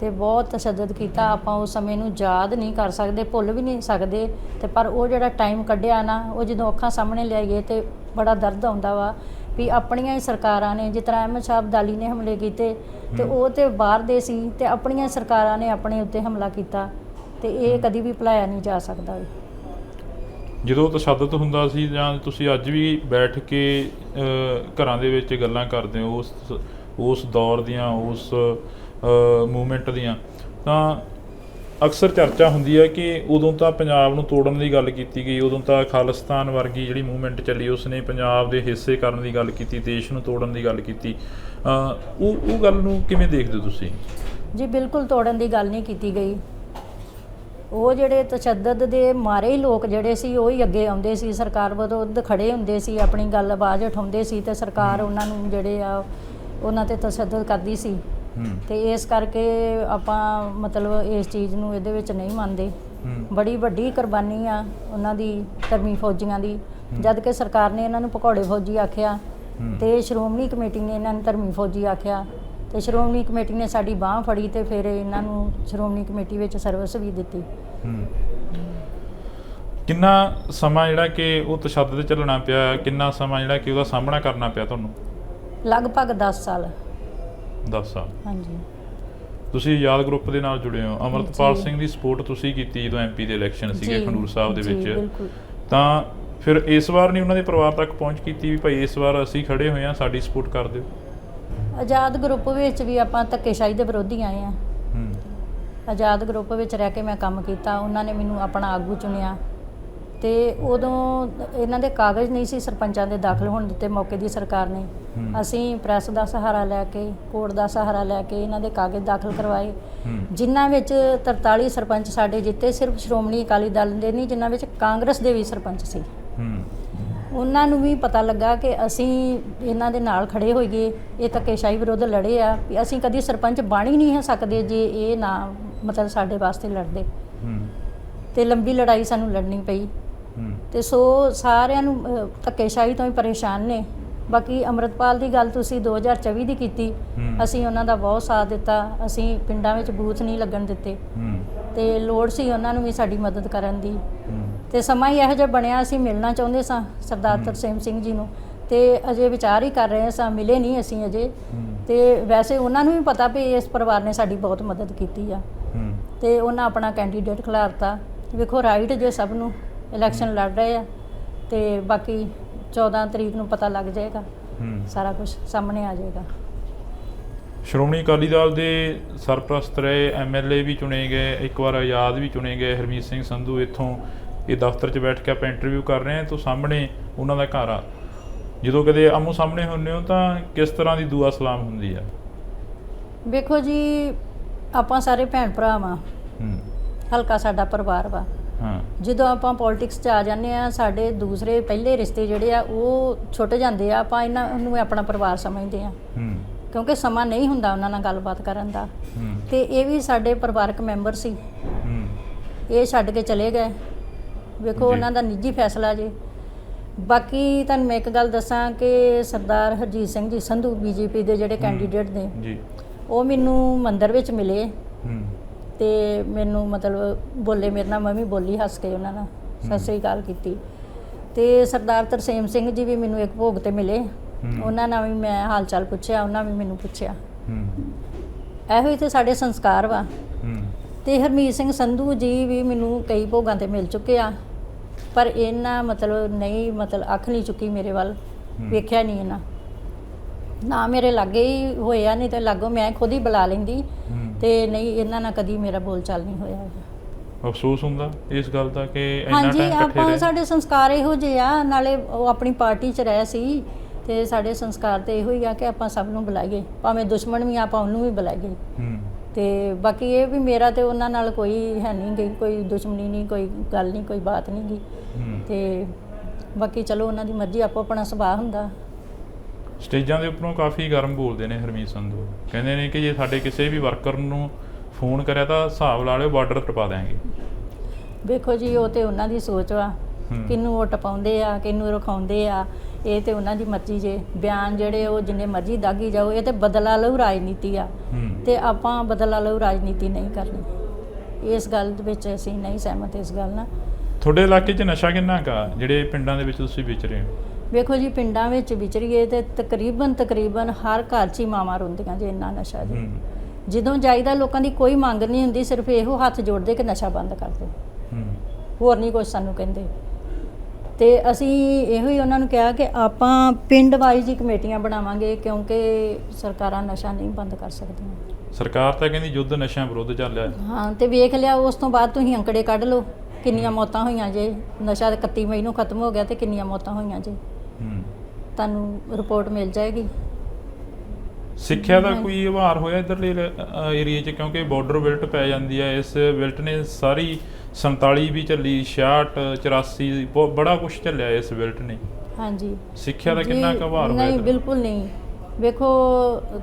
ਤੇ ਬਹੁਤ ਤਸ਼ੱਦਦ ਕੀਤਾ। ਆਪਾਂ ਉਸ ਸਮੇਂ ਨੂੰ ਯਾਦ ਨਹੀਂ ਕਰ ਸਕਦੇ ਭੁੱਲ ਵੀ ਨਹੀਂ ਸਕਦੇ। ਤੇ ਪਰ ਉਹ ਜਿਹੜਾ ਟਾਈਮ ਕੱਢਿਆ ਨਾ ਉਹ ਜਦੋਂ ਅੱਖਾਂ ਸਾਹਮਣੇ ਲਿਆਈਏ ਤੇ ਬੜਾ ਦਰਦ ਆਉਂਦਾ ਵਾ ਵੀ ਆਪਣੀਆਂ ਹੀ ਸਰਕਾਰਾਂ ਨੇ ਜਿਸ ਤਰ੍ਹਾਂ ਅਹਿਮਦ ਸ਼ਾਹ ਅਬਦਾਲੀ ਨੇ ਹਮਲੇ ਕੀਤੇ ਤੇ ਉਹ ਤੇ ਬਾਹਰ ਦੇ ਸੀ ਤੇ ਆਪਣੀਆਂ ਸਰਕਾਰਾਂ ਨੇ ਆਪਣੇ ਉੱਤੇ ਹਮਲਾ ਕੀਤਾ। ਤੇ ਇਹ ਕਦੀ ਵੀ ਭੁਲਾਇਆ ਨਹੀਂ ਜਾ ਸਕਦਾ। ਜਦੋਂ ਤਸ਼ੱਦਦ ਹੁੰਦਾ ਸੀ ਜਾਂ ਤੁਸੀਂ ਅੱਜ ਵੀ ਬੈਠ ਕੇ ਘਰਾਂ ਦੇ ਵਿੱਚ ਗੱਲਾਂ ਕਰਦੇ ਹੋ, ਉਸ ਉਸ ਦੌਰ ਦੀਆਂ, ਉਸ ਮੂਵਮੈਂਟ ਦੀਆਂ, ਤਾਂ ਅਕਸਰ ਚਰਚਾ ਹੁੰਦੀ ਹੈ ਕਿ ਉਦੋਂ ਤਾਂ ਪੰਜਾਬ ਨੂੰ ਤੋੜਨ ਦੀ ਗੱਲ ਕੀਤੀ ਗਈ, ਉਦੋਂ ਤਾਂ ਖਾਲਿਸਤਾਨ ਵਰਗੀ ਜਿਹੜੀ ਮੂਵਮੈਂਟ ਚੱਲੀ ਉਸ ਨੇ ਪੰਜਾਬ ਦੇ ਹਿੱਸੇ ਕਰਨ ਦੀ ਗੱਲ ਕੀਤੀ, ਦੇਸ਼ ਨੂੰ ਤੋੜਨ ਦੀ ਗੱਲ ਕੀਤੀ। ਉਹ ਉਹ ਗੱਲ ਨੂੰ ਕਿਵੇਂ ਦੇਖਦੇ ਹੋ ਤੁਸੀਂ? ਜੀ, ਬਿਲਕੁਲ ਤੋੜਨ ਦੀ ਗੱਲ ਨਹੀਂ ਕੀਤੀ ਗਈ। ਉਹ ਜਿਹੜੇ ਤਸ਼ੱਦਦ ਦੇ ਮਾਰੇ ਹੀ ਲੋਕ ਜਿਹੜੇ ਸੀ ਉਹ ਹੀ ਅੱਗੇ ਆਉਂਦੇ ਸੀ। ਸਰਕਾਰ ਵਿਰੁੱਧ ਖੜੇ ਹੁੰਦੇ ਸੀ ਆਪਣੀ ਗੱਲ ਆਵਾਜ਼ ਉਠਾਉਂਦੇ ਸੀ ਤੇ ਸਰਕਾਰ ਉਹਨਾਂ ਨੂੰ ਜਿਹੜੇ ਆ ਉਹਨਾਂ ਤੇ ਤਸ਼ੱਦਦ ਕਰਦੀ ਸੀ। ਤੇ ਇਸ ਕਰਕੇ ਆਪਾਂ ਮਤਲਬ ਇਸ ਚੀਜ਼ ਨੂੰ ਇਹਦੇ ਵਿੱਚ ਨਹੀਂ ਮੰਨਦੇ। ਬੜੀ ਵੱਡੀ ਕੁਰਬਾਨੀ ਆ ਉਹਨਾਂ ਦੀ ਧਰਮੀ ਫੌਜੀਆਂ ਦੀ। ਜਦ ਕਿ ਸਰਕਾਰ ਨੇ ਇਹਨਾਂ ਨੂੰ ਪਕੌੜੇ ਫੌਜੀ ਆਖਿਆ। ਤੇ ਸ਼੍ਰੋਮਣੀ ਕਮੇਟੀ ਨੇ ਇਹਨਾਂ ਨੂੰ ਧਰਮੀ ਫੌਜੀ ਆਖਿਆ। ਤੇ ਸ਼੍ਰੋਮਣੀ ਕਮੇਟੀ ਨੇ ਸਾਡੀ ਬਾਹ ਫੜੀ ਤੇ ਫਿਰ ਇਹਨਾਂ ਨੂੰ ਸ਼੍ਰੋਮਣੀ ਕਮੇਟੀ ਵਿੱਚ ਸਰਵਿਸ ਵੀ ਦਿੱਤੀ। ਹੂੰ। ਕਿੰਨਾ ਸਮਾਂ ਜਿਹੜਾ ਕਿ ਉਹ ਤਸ਼ੱਦਦ ਚੱਲਣਾ ਪਿਆ ਕਿੰਨਾ ਸਮਾਂ ਜਿਹੜਾ ਕਿ ਉਹਦਾ ਸਾਹਮਣਾ ਕਰਨਾ ਪਿਆ ਤੁਹਾਨੂੰ? ਲਗਭਗ 10 ਸਾਲ। 10 ਸਾਲ। ਹਾਂਜੀ। ਤੁਸੀਂ ਯਾਦ ਗਰੁੱਪ ਦੇ ਨਾਲ ਜੁੜੇ ਹੋ। ਅਮਰਤਪਾਲ ਜੀ। ਸਿੰਘ ਦੀ ਸਪੋਰਟ ਤੁਸੀਂ ਕੀਤੀ ਜਦੋਂ ਐਮਪੀ ਦੇ ਇਲੈਕਸ਼ਨ ਸੀਗੇ ਜੀ, ਖੰਡੂਰ ਸਾਹਿਬ ਦੇ ਜੀ, ਵਿੱਚ। ਬਿਲਕੁਲ। ਤਾਂ ਫਿਰ ਇਸ ਵਾਰ ਨਹੀਂ ਉਹਨਾਂ ਦੇ ਪਰਿਵਾਰ ਤੱਕ ਪਹੁੰਚ ਕੀਤੀ ਵੀ ਭਾਈ ਇਸ ਵਾਰ ਅਸੀਂ ਖੜੇ ਹੋਏ ਹਾਂ ਸਾਡੀ ਸਪੋਰਟ ਕਰ ਦਿਓ। ਆਜ਼ਾਦ ਗਰੁੱਪ ਵਿੱਚ ਵੀ ਆਪਾਂ ਧੱਕੇਸ਼ਾਹੀ ਦੇ ਵਿਰੋਧੀ ਆਏ ਆ ਹੂੰ। ਆਜ਼ਾਦ ਗਰੁੱਪ ਵਿੱਚ ਰਹਿ ਕੇ ਮੈਂ ਕੰਮ ਕੀਤਾ ਉਹਨਾਂ ਨੇ ਮੈਨੂੰ ਆਪਣਾ ਆਗੂ ਚੁਣਿਆ ਤੇ ਉਦੋਂ ਇਹਨਾਂ ਦੇ ਕਾਗਜ਼ ਨਹੀਂ ਸੀ ਸਰਪੰਚਾਂ ਦੇ ਦਾਖਲ ਹੋਣ ਦਿੱਤੇ ਮੌਕੇ ਦੀ ਸਰਕਾਰ ਨੇ। ਹੂੰ। ਅਸੀਂ ਪ੍ਰੈਸ ਦਾ ਸਹਾਰਾ ਲੈ ਕੇ ਕੋਰਟ ਦਾ ਸਹਾਰਾ ਲੈ ਕੇ ਇਹਨਾਂ ਦੇ ਕਾਗਜ਼ ਦਾਖਲ ਕਰਵਾਏ। ਹੂੰ। ਜਿਨ੍ਹਾਂ ਵਿੱਚ 43 ਸਰਪੰਚ ਸਾਡੇ ਜਿੱਤੇ ਸਿਰਫ ਸ਼੍ਰੋਮਣੀ ਅਕਾਲੀ ਦਲ ਦੇ ਨਹੀਂ ਜਿਨ੍ਹਾਂ ਵਿੱਚ ਕਾਂਗਰਸ ਦੇ ਵੀ ਸਰਪੰਚ ਸੀ। ਹੂੰ। ਉਹਨਾਂ ਨੂੰ ਵੀ ਪਤਾ ਲੱਗਾ ਕਿ ਅਸੀਂ ਇਹਨਾਂ ਦੇ ਨਾਲ ਖੜੇ ਹੋਈਏ ਇਹ ਧੱਕੇਸ਼ਾਹੀ ਵਿਰੁੱਧ ਲੜੇ ਆ ਵੀ ਅਸੀਂ ਕਦੀ ਸਰਪੰਚ ਬਣ ਹੀ ਨਹੀਂ ਹੈ ਸਕਦੇ ਜੇ ਇਹ ਨਾ ਮਤਲਬ ਸਾਡੇ ਵਾਸਤੇ ਲੜਦੇ। ਹੂੰ। ਤੇ ਲੰਬੀ ਲੜਾਈ ਸਾਨੂੰ ਲੜਨੀ ਪਈ। ਹੂੰ। ਤੇ ਸੋ ਸਾਰਿਆਂ ਨੂੰ ਅਹ, ਧੱਕੇਸ਼ਾਹੀ ਤੋਂ ਹੀ ਪਰੇਸ਼ਾਨ ਨੇ। ਬਾਕੀ ਅਮਰਤਪਾਲ ਦੀ ਗੱਲ ਤੁਸੀਂ 2024 ਦੀ ਕੀਤੀ। ਹੂੰ। ਅਸੀਂ ਉਹਨਾਂ ਦਾ ਬਹੁਤ ਸਾਥ ਦਿੱਤਾ। ਅਸੀਂ ਪਿੰਡਾਂ ਵਿੱਚ ਬੂਥ ਨਹੀਂ ਲੱਗਣ ਦਿੱਤੇ। ਹੂੰ। ਤੇ ਲੋੜ ਸੀ ਉਹਨਾਂ ਨੂੰ ਵੀ ਸਾਡੀ ਮਦਦ ਕਰਨ ਦੀ। ਹੂੰ। ਤੇ ਸਮਾਂ ਹੀ ਇਹੋ ਜਿਹਾ ਬਣਿਆ ਅਸੀਂ ਮਿਲਣਾ ਚਾਹੁੰਦੇ ਸਾਂ ਸਰਦਾਰ ਤਰਸੇਮ ਸਿੰਘ ਜੀ ਨੂੰ। ਤੇ ਅਜੇ ਵਿਚਾਰ ਹੀ ਕਰ ਰਹੇ ਸਾਂ ਮਿਲੇ ਨਹੀਂ ਅਸੀਂ ਅਜੇ। ਤੇ ਵੈਸੇ ਉਹਨਾਂ ਨੂੰ ਵੀ ਪਤਾ ਵੀ ਇਸ ਪਰਿਵਾਰ ਨੇ ਸਾਡੀ ਬਹੁਤ ਮਦਦ ਕੀਤੀ ਆ। ਤੇ ਉਹਨਾਂ ਆਪਣਾ ਕੈਂਡੀਡੇਟ ਖਿਲਾਰਤਾ। ਵੇਖੋ ਰਾਈਟ ਜੇ ਸਭ ਨੂੰ ਇਲੈਕਸ਼ਨ ਲੜ ਰਹੇ ਆ ਤੇ ਬਾਕੀ 14 ਤਰੀਕ ਨੂੰ ਪਤਾ ਲੱਗ ਜਾਏਗਾ। ਸਾਰਾ ਕੁਝ ਸਾਹਮਣੇ ਆ ਜਾਏਗਾ। ਸ਼੍ਰੋਮਣੀ ਅਕਾਲੀ ਦਲ ਦੇ ਸਰਪ੍ਰਸਤ ਰਹੇ ਐਮਐਲਏ ਵੀ ਚੁਣੇ ਗਏ ਇੱਕ ਵਾਰ ਆਜ਼ਾਦ ਵੀ ਚੁਣੇ ਗਏ ਹਰਮੀਤ ਸਿੰਘ ਸੰਧੂ ਇੱਥੋਂ ਇਹ ਦਫ਼ਤਰ 'ਚ ਬੈਠ ਕੇ ਆਪਾਂ ਇੰਟਰਵਿਊ ਕਰ ਰਹੇ ਹਾਂ ਤਾਂ ਸਾਹਮਣੇ ਉਹਨਾਂ ਦਾ ਘਰ ਆ। ਜਦੋਂ ਕਦੇ ਆਮੋ ਸਾਹਮਣੇ ਹੁੰਦੇ ਹੋ ਤਾਂ ਕਿਸ ਤਰ੍ਹਾਂ ਦੀ ਦੁਆ ਸਲਾਮ ਹੁੰਦੀ ਆ? ਵੇਖੋ ਜੀ ਆਪਾਂ ਸਾਰੇ ਭੈਣ ਭਰਾ ਵਾਂ। ਹੂੰ। ਹਲਕਾ ਸਾਡਾ ਪਰਿਵਾਰ ਵਾ। ਹਾਂ। ਜਦੋਂ ਆਪਾਂ ਪੋਲਿਟਿਕਸ 'ਚ ਆ ਜਾਂਦੇ ਆ ਸਾਡੇ ਦੂਸਰੇ ਪਹਿਲੇ ਰਿਸ਼ਤੇ ਜਿਹੜੇ ਆ ਉਹ ਛੁੱਟ ਜਾਂਦੇ ਆ। ਆਪਾਂ ਇਹਨਾਂ ਨੂੰ ਆਪਣਾ ਪਰਿਵਾਰ ਸਮਝਦੇ ਆ ਹੂੰ। ਕਿਉਂਕਿ ਸਮਾਂ ਨਹੀਂ ਹੁੰਦਾ ਉਹਨਾਂ ਨਾਲ ਗੱਲਬਾਤ ਕਰਨ ਦਾ। ਹੂੰ। ਤੇ ਇਹ ਵੀ ਸਾਡੇ ਪਰਿਵਾਰਕ ਮੈਂਬਰ ਸੀ। ਹੂੰ। ਇਹ ਛੱਡ ਕੇ ਚਲੇ ਗਏ। ਵੇਖੋ ਜੀ। ਉਹਨਾਂ ਦਾ ਨਿੱਜੀ ਫੈਸਲਾ ਜੇ। ਬਾਕੀ ਤੁਹਾਨੂੰ ਮੈਂ ਇੱਕ ਗੱਲ ਦੱਸਾਂ ਕਿ ਸਰਦਾਰ ਹਰਜੀਤ ਸਿੰਘ ਜੀ ਸੰਧੂ ਬੀਜੇਪੀ ਦੇ ਜਿਹੜੇ ਕੈਂਡੀਡੇਟ ਨੇ ਜੀ। ਉਹ ਮੈਨੂੰ ਮੰਦਿਰ ਵਿੱਚ ਮਿਲੇ। ਹੂੰ। ਤੇ ਮੈਨੂੰ ਮਤਲਬ ਬੋਲੇ ਮੇਰੇ ਨਾਲ ਮੈਂ ਵੀ ਬੋਲੀ ਹੱਸ ਕੇ ਉਹਨਾਂ ਨਾਲ। ਸਤਿ ਸ੍ਰੀ ਅਕਾਲ ਕੀਤੀ। ਤੇ ਸਰਦਾਰ ਤਰਸੇਮ ਸਿੰਘ ਜੀ ਵੀ ਮੈਨੂੰ ਇੱਕ ਭੋਗ ਤੇ ਮਿਲੇ। ਹੂੰ। ਉਹਨਾਂ ਨਾਲ ਵੀ ਮੈਂ ਹਾਲ ਚਾਲ ਪੁੱਛਿਆ ਉਹਨਾਂ ਵੀ ਮੈਨੂੰ ਪੁੱਛਿਆ। ਹੂੰ। ਇਹੋ ਹੀ ਤੇ ਸਾਡੇ ਸੰਸਕਾਰ ਵਾ। ਹੂੰ। ਤੇ ਹਰਮੀਤ ਸਿੰਘ ਸੰਧੂ ਜੀ ਵੀ ਮੈਨੂੰ ਕਈ ਭੋਗਾਂ ਤੇ ਮਿਲ ਚੁੱਕੇ ਆ। ਪਰ ਇਹਨਾਂ ਮਤਲਬ ਨਹੀਂ ਮਤਲਬ ਅੱਖ ਨਹੀਂ ਚੁੱਕੀ ਮੇਰੇ ਵੱਲ। ਵੇਖਿਆ ਨਹੀਂ ਇਹਨਾਂ। ਨਾ ਮੇਰੇ ਲਾਗੇ ਹੀ ਹੋਇਆ ਨਹੀਂ ਤੇ ਲਾਗੋ ਮੈਂ ਖੁਦ ਹੀ ਬੁਲਾ ਲੈਂਦੀ। ਤੇ ਨਹੀਂ ਇਹਨਾਂ ਨਾਲ ਕਦੀ ਮੇਰਾ ਬੋਲ ਚਾਲ ਨਹੀਂ ਹੋਇਆ ਹੈਗਾ। ਅਫਸੋਸ ਹੁੰਦਾ ਇਸ ਗੱਲ ਦਾ ਕਿ ਇੰਨਾ ਹਾਂਜੀ ਟਾਈਮ ਇਕੱਠੇ ਆਪਾਂ ਰਹੇ? ਸਾਡੇ ਸੰਸਕਾਰ ਇਹੋ ਜਿਹੇ ਆ ਨਾਲੇ ਉਹ ਆਪਣੀ ਪਾਰਟੀ 'ਚ ਰਹੇ ਸੀ। ਤੇ ਸਾਡੇ ਸੰਸਕਾਰ ਤੇ ਇਹੋ ਹੀ ਆ ਕਿ ਆਪਾਂ ਸਭ ਨੂੰ ਬੁਲਾਈਏ। ਭਾਵੇਂ ਦੁਸ਼ਮਣ ਵੀ ਆ, ਆਪਾਂ ਉਹਨੂੰ ਵੀ ਬੁਲਾਈਏ। ਹੂੰ। ਤੇ ਬਾਕੀ ਇਹ ਵੀ ਮੇਰਾ ਤੇ ਉਹਨਾਂ ਨਾਲ ਕੋਈ ਹੈ ਨਹੀਂ ਗਈ ਕੋਈ ਦੁਸ਼ਮਣੀ ਨਹੀਂ ਕੋਈ ਗੱਲ ਨਹੀਂ ਕੋਈ ਬਾਤ ਨਹੀਂ ਗਈ ਹੂੰ। ਤੇ ਬਾਕੀ ਚਲੋ ਉਹਨਾਂ ਦੀ ਮਰਜ਼ੀ ਆਪੋ ਆਪਣਾ ਸੁਭਾਅ ਹੁੰਦਾ। ਸਟੇਜਾਂ ਦੇ ਉੱਪਰੋਂ ਕਾਫੀ ਗਰਮ ਬੋਲਦੇ ਨੇ ਹਰਮੀਤ ਸੰਧੂ। ਕਹਿੰਦੇ ਨੇ ਕਿ ਜੇ ਸਾਡੇ ਕਿਸੇ ਵੀ ਵਰਕਰ ਨੂੰ ਫੋਨ ਕਰਿਆ ਤਾਂ ਹਿਸਾਬ ਲਾ ਲਿਓ ਬਾਰਡਰ ਟਪਾ ਦਿਆਂਗੇ। ਵੇਖੋ ਜੀ ਉਹ ਤੇ ਉਹਨਾਂ ਦੀ ਸੋਚ ਵਾ। ਕਿਹਨੂੰ ਉਹ ਟਪਾਉਂਦੇ ਆ ਕਿਹਨੂੰ ਰਖਾਉਂਦੇ ਆ ਇਹ ਤੇ ਉਹਨਾਂ ਦੀ ਮਰਜ਼ੀ ਜੇ। ਬਿਆਨ ਜਿਹੜੇ ਉਹ ਜਿੰਨੇ ਮਰਜ਼ੀ ਦਾਗੀ ਜਾਓ ਇਹ ਤੇ ਬਦਲਾ ਲਊ ਰਾਜਨੀਤੀ ਆ। ਤੇ ਆਪਾਂ ਬਦਲਾ ਲਊ ਰਾਜਨੀਤੀ ਨਹੀਂ ਕਰਨੀ। ਇਸ ਗੱਲ ਦੇ ਵਿੱਚ ਅਸੀਂ ਨਹੀਂ ਸਹਿਮਤ ਇਸ ਗੱਲ ਨਾਲ। ਤੁਹਾਡੇ ਇਲਾਕੇ 'ਚ ਨਸ਼ਾ ਕਿੰਨਾ ਕਾ ਜਿਹੜੇ ਪਿੰਡਾਂ ਦੇ ਵਿੱਚ ਤੁਸੀਂ ਵਿਚਰੇ ਹੋ। ਵੇਖੋ ਜੀ ਪਿੰਡਾਂ ਵਿੱਚ ਵਿਚਰੀਏ ਤੇ ਤਕਰੀਬਨ ਤਕਰੀਬਨ ਹਰ ਘਰ 'ਚ ਹੀ ਮਾਵਾਂ ਰੋਂਦੀਆਂ ਜੇ ਇੰਨਾ ਨਸ਼ਾ ਜੀ। ਜਦੋਂ ਜਾਈਦਾ ਲੋਕਾਂ ਦੀ ਕੋਈ ਮੰਗ ਨਹੀਂ ਹੁੰਦੀ ਸਿਰਫ ਇਹੋ ਹੱਥ ਜੋੜਦੇ ਕਿ ਨਸ਼ਾ ਬੰਦ ਕਰ ਦਿਓ। ਹੋਰ ਨਹੀਂ ਕੁਝ ਸਾਨੂੰ ਕਹਿੰਦੇ। ਤੇ ਅਸੀਂ ਇਹੋ ਹੀ ਉਹਨਾਂ ਨੂੰ ਕਿਹਾ ਕਿ ਆਪਾਂ ਪਿੰਡ ਵਾਈਜ਼ ਹੀ ਕਮੇਟੀਆਂ ਬਣਾਵਾਂਗੇ ਕਿਉਂਕਿ ਸਰਕਾਰਾਂ ਨਸ਼ਾ ਨਹੀਂ ਬੰਦ ਕਰ ਸਕਦੀਆਂ। ਸਰਕਾਰ ਤਾਂ ਕਹਿੰਦੀ ਯੁੱਧ ਨਸ਼ਿਆਂ ਵਿਰੁੱਧ ਚੱਲਿਆ ਹੈ। ਹਾਂ ਤੇ ਵੇਖ ਲਿਆ ਉਸ ਤੋਂ ਬਾਅਦ ਤੁਸੀਂ ਅੰਕੜੇ ਕੱਢ ਲਓ ਕਿੰਨੀਆਂ ਮੌਤਾਂ ਹੋਈਆਂ ਜੇ। ਨਸ਼ਾ 31 ਮਈ ਨੂੰ ਖਤਮ ਹੋ ਗਿਆ ਤੇ ਕਿੰਨੀਆਂ ਮੌਤਾਂ ਹੋਈਆਂ ਜੇ। ਹੂੰ। ਤੁਹਾਨੂੰ ਰਿਪੋਰਟ ਮਿਲ ਜਾਏਗੀ। ਸਿੱਖਿਆ ਦਾ ਕੋਈ ਉਭਾਰ ਹੋਇਆ ਇਧਰਲੇ ਏਰੀਆ 'ਚ? ਕਿਉਂਕਿ ਬਾਰਡਰ ਬਿਲਟ ਪੈ ਜਾਂਦੀ ਹੈ ਇਸ ਬਿਲਟ ਨੇ ਸਾਰੀ 47 ਵੀ ਚੱਲੀ 66 84 ਬਹੁਤ ਬੜਾ ਕੁਝ ਚੱਲਿਆ ਇਸ ਬਿਲਟ ਨੇ। ਹਾਂਜੀ। ਸਿੱਖਿਆ ਦਾ ਕਿੰਨਾ ਜੀ, ਕੁ ਉਭਾਰ ਹੋਇਆ ਨਹੀਂ? ਬਿਲਕੁਲ ਨਹੀਂ। ਵੇਖੋ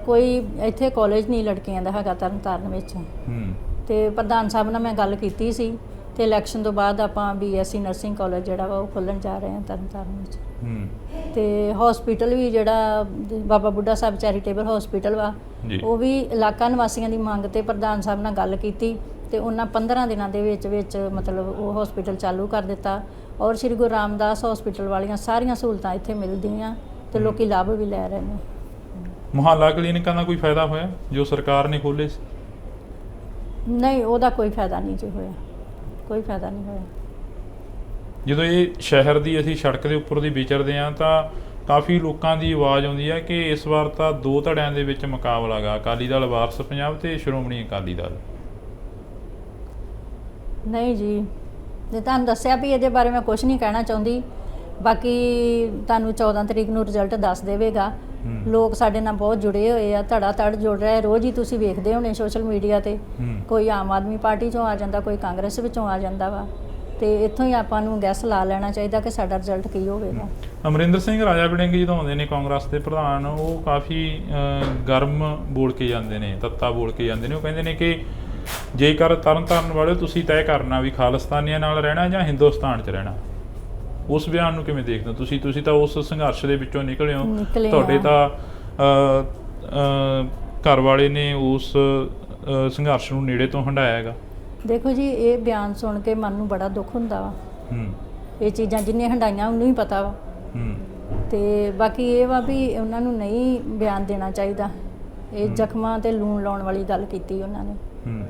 ਕੋਈ ਇੱਥੇ ਕਾਲਜ ਨਹੀਂ ਲੜਕੀਆਂ ਦਾ ਹੈਗਾ ਤਰਨਤਾਰਨ ਵਿੱਚ। ਹੂੰ। ਤੇ ਪ੍ਰਧਾਨ ਸਾਹਿਬ ਨਾਲ ਮੈਂ ਗੱਲ ਕੀਤੀ ਸੀ ਤੇ ਇਲੈਕਸ਼ਨ ਤੋਂ ਬਾਅਦ ਆਪਾਂ ਬੀਐਸਸੀ ਨਰਸਿੰਗ ਕਾਲਜ ਜਿਹੜਾ ਵਾ ਉਹ ਖੋਲਣ ਜਾ ਰਹੇ ਹਾਂ ਤਰਨਤਾਰਨ ਵਿੱਚ। ਹੂੰ। ਤੇ ਹਸਪੀਟਲ ਵੀ ਜਿਹੜਾ ਬਾਬਾ ਬੁੱਢਾ ਸਾਹਿਬ ਚੈਰੀਟੇਬਲ ਹਸਪੀਟਲ ਵਾ ਉਹ ਵੀ ਇਲਾਕਾ ਨਿਵਾਸੀਆਂ ਦੀ ਮੰਗ ਤੇ ਪ੍ਰਧਾਨ ਸਾਹਿਬ ਨਾਲ ਗੱਲ ਕੀਤੀ। ਤੇ ਉਹਨਾਂ 15 ਦਿਨਾਂ ਦੇ ਵਿੱਚ ਵਿੱਚ ਮਤਲਬ ਉਹ ਹਸਪੀਟਲ ਚਾਲੂ ਕਰ ਦਿੱਤਾ ਔਰ ਸ੍ਰੀ ਗੁਰੂ ਰਾਮਦਾਸ ਹਸਪੀਟਲ ਵਾਲੀਆਂ ਸਾਰੀਆਂ ਸਹੂਲਤਾਂ ਇੱਥੇ ਮਿਲਦੀਆਂ ਤੇ ਲੋਕੀ ਲਾਭ ਵੀ ਲੈ ਰਹੇ ਨੇ। ਮੁਹੱਲਾ ਕਲੀਨਿਕਾਂ ਦਾ ਕੋਈ ਫਾਇਦਾ ਹੋਇਆ? ਜੋ ਸਰਕਾਰ ਨੇ ਖੋਲੇ ਸੀ? ਨਹੀਂ ਉਹਦਾ ਕੋਈ ਫਾਇਦਾ ਨਹੀਂ ਜੀ ਹੋਇਆ। ਕੋਈ ਫਾਇਦਾ ਨਹੀਂ ਹੋਇਆ। ਜਦੋਂ ਇਹ ਸ਼ਹਿਰ ਦੀ ਅਸੀਂ ਸੜਕ ਦੇ ਉੱਪਰ ਦੀ ਵਿਚਰਦੇ ਹਾਂ ਤਾਂ ਕਾਫੀ ਲੋਕਾਂ ਦੀ ਆਵਾਜ਼ ਆਉਂਦੀ ਹੈ ਕਿ ਇਸ ਵਾਰ ਤਾਂ ਦੋ ਧੜਿਆਂ ਦੇ ਵਿੱਚ ਮੁਕਾਬਲਾ ਗਾ। ਅਕਾਲੀ ਦਲ ਵਾਰਸ ਪੰਜਾਬ ਤੇ ਸ਼੍ਰੋਮਣੀ ਅਕਾਲੀ ਦਲ। ਨਹੀਂ ਜੀ ਜੇ ਤੁਹਾਨੂੰ ਦੱਸਿਆ ਵੀ ਇਹਦੇ ਬਾਰੇ ਮੈਂ ਕੁਝ ਨਹੀਂ ਕਹਿਣਾ ਚਾਹੁੰਦੀ ਬਾਕੀ ਤੁਹਾਨੂੰ 14 ਤਰੀਕ ਨੂੰ ਰਿਜ਼ਲਟ ਦੱਸ ਦੇਵੇਗਾ। ਲੋਕ ਸਾਡੇ ਨਾਲ ਬਹੁਤ ਜੁੜੇ ਹੋਏ ਆ ਧੜਾ ਧੜ ਜੁੜ ਰਹੇ ਰੋਜ਼ ਹੀ ਤੁਸੀਂ ਵੇਖਦੇ ਹੋਣੇ ਸੋਸ਼ਲ ਮੀਡੀਆ ਤੇ। ਕੋਈ ਆਮ ਆਦਮੀ ਪਾਰਟੀ ਚੋਂ ਆ ਜਾਂਦਾ ਕੋਈ ਕਾਂਗਰਸ ਵਿੱਚੋਂ ਆ ਜਾਂਦਾ ਵਾ। ਤੇ ਇੱਥੋਂ ਹੀ ਆਪਾਂ ਨੂੰ ਗੈਸ ਲਾ ਲੈਣਾ ਚਾਹੀਦਾ ਕਿ ਸਾਡਾ ਰਿਜ਼ਲਟ ਕੀ ਹੋਵੇਗਾ। ਅਮਰਿੰਦਰ ਸਿੰਘ ਰਾਜਾ ਵੜਿੰਗ ਜਦੋਂ ਆਉਂਦੇ ਨੇ ਕਾਂਗਰਸ ਦੇ ਪ੍ਰਧਾਨ ਉਹ ਕਾਫੀ ਗਰਮ ਬੋਲ ਕੇ ਜਾਂਦੇ ਨੇ ਤੱਤਾ ਬੋਲ ਕੇ ਜਾਂਦੇ ਨੇ। ਉਹ ਕਹਿੰਦੇ ਨੇ ਕਿ ਜੇਕਰ ਤਰਨਤਾਰਨ ਵਾਲੇ ਤੁਸੀਂ ਤੈਅ ਕਰਨਾ ਵੀ ਖਾਲਿਸਤਾਨੀਆਂ ਨਾਲ ਰਹਿਣਾ ਜਾਂ ਹਿੰਦੁਸਤਾਨ 'ਚ ਰਹਿਣਾ ਉਸ ਬਿਆਨ ਨੂੰ ਕਿਵੇਂ ਦੇਖਦੇ ਹੋ? ਤੁਸੀਂ ਤੁਸੀਂ ਤਾਂ ਉਸ ਸੰਘਰਸ਼ ਦੇ ਵਿੱਚੋਂ ਨਿਕਲੇ ਹੋ। ਨਿਕਲੇ ਤੁਹਾਡੇ ਹਾਂ। ਤਾਂ ਘਰ ਵਾਲੇ ਨੇ ਉਸ ਸੰਘਰਸ਼ ਨੂੰ ਨੇੜੇ ਤੋਂ ਹੰਢਾਇਆ ਹੈਗਾ। ਦੇਖੋ ਜੀ ਇਹ ਬਿਆਨ ਸੁਣ ਕੇ ਮਨ ਨੂੰ ਬੜਾ ਦੁੱਖ ਹੁੰਦਾ ਵਾ। ਹੂੰ। ਇਹ ਚੀਜ਼ਾਂ ਜਿੰਨੇ ਹੰਡਾਈਆਂ ਉਹਨੂੰ ਹੀ ਪਤਾ ਵਾ। ਹੂੰ। ਤੇ ਬਾਕੀ ਇਹ ਵਾ ਵੀ ਉਹਨਾਂ ਨੂੰ ਨਹੀਂ ਬਿਆਨ ਦੇਣਾ ਚਾਹੀਦਾ। ਇਹ ਜ਼ਖਮਾਂ ਤੇ ਲੂਣ ਲਾਉਣ ਵਾਲੀ ਗੱਲ ਕੀਤੀ ਉਹਨਾਂ ਨੇ। ਹੂੰ।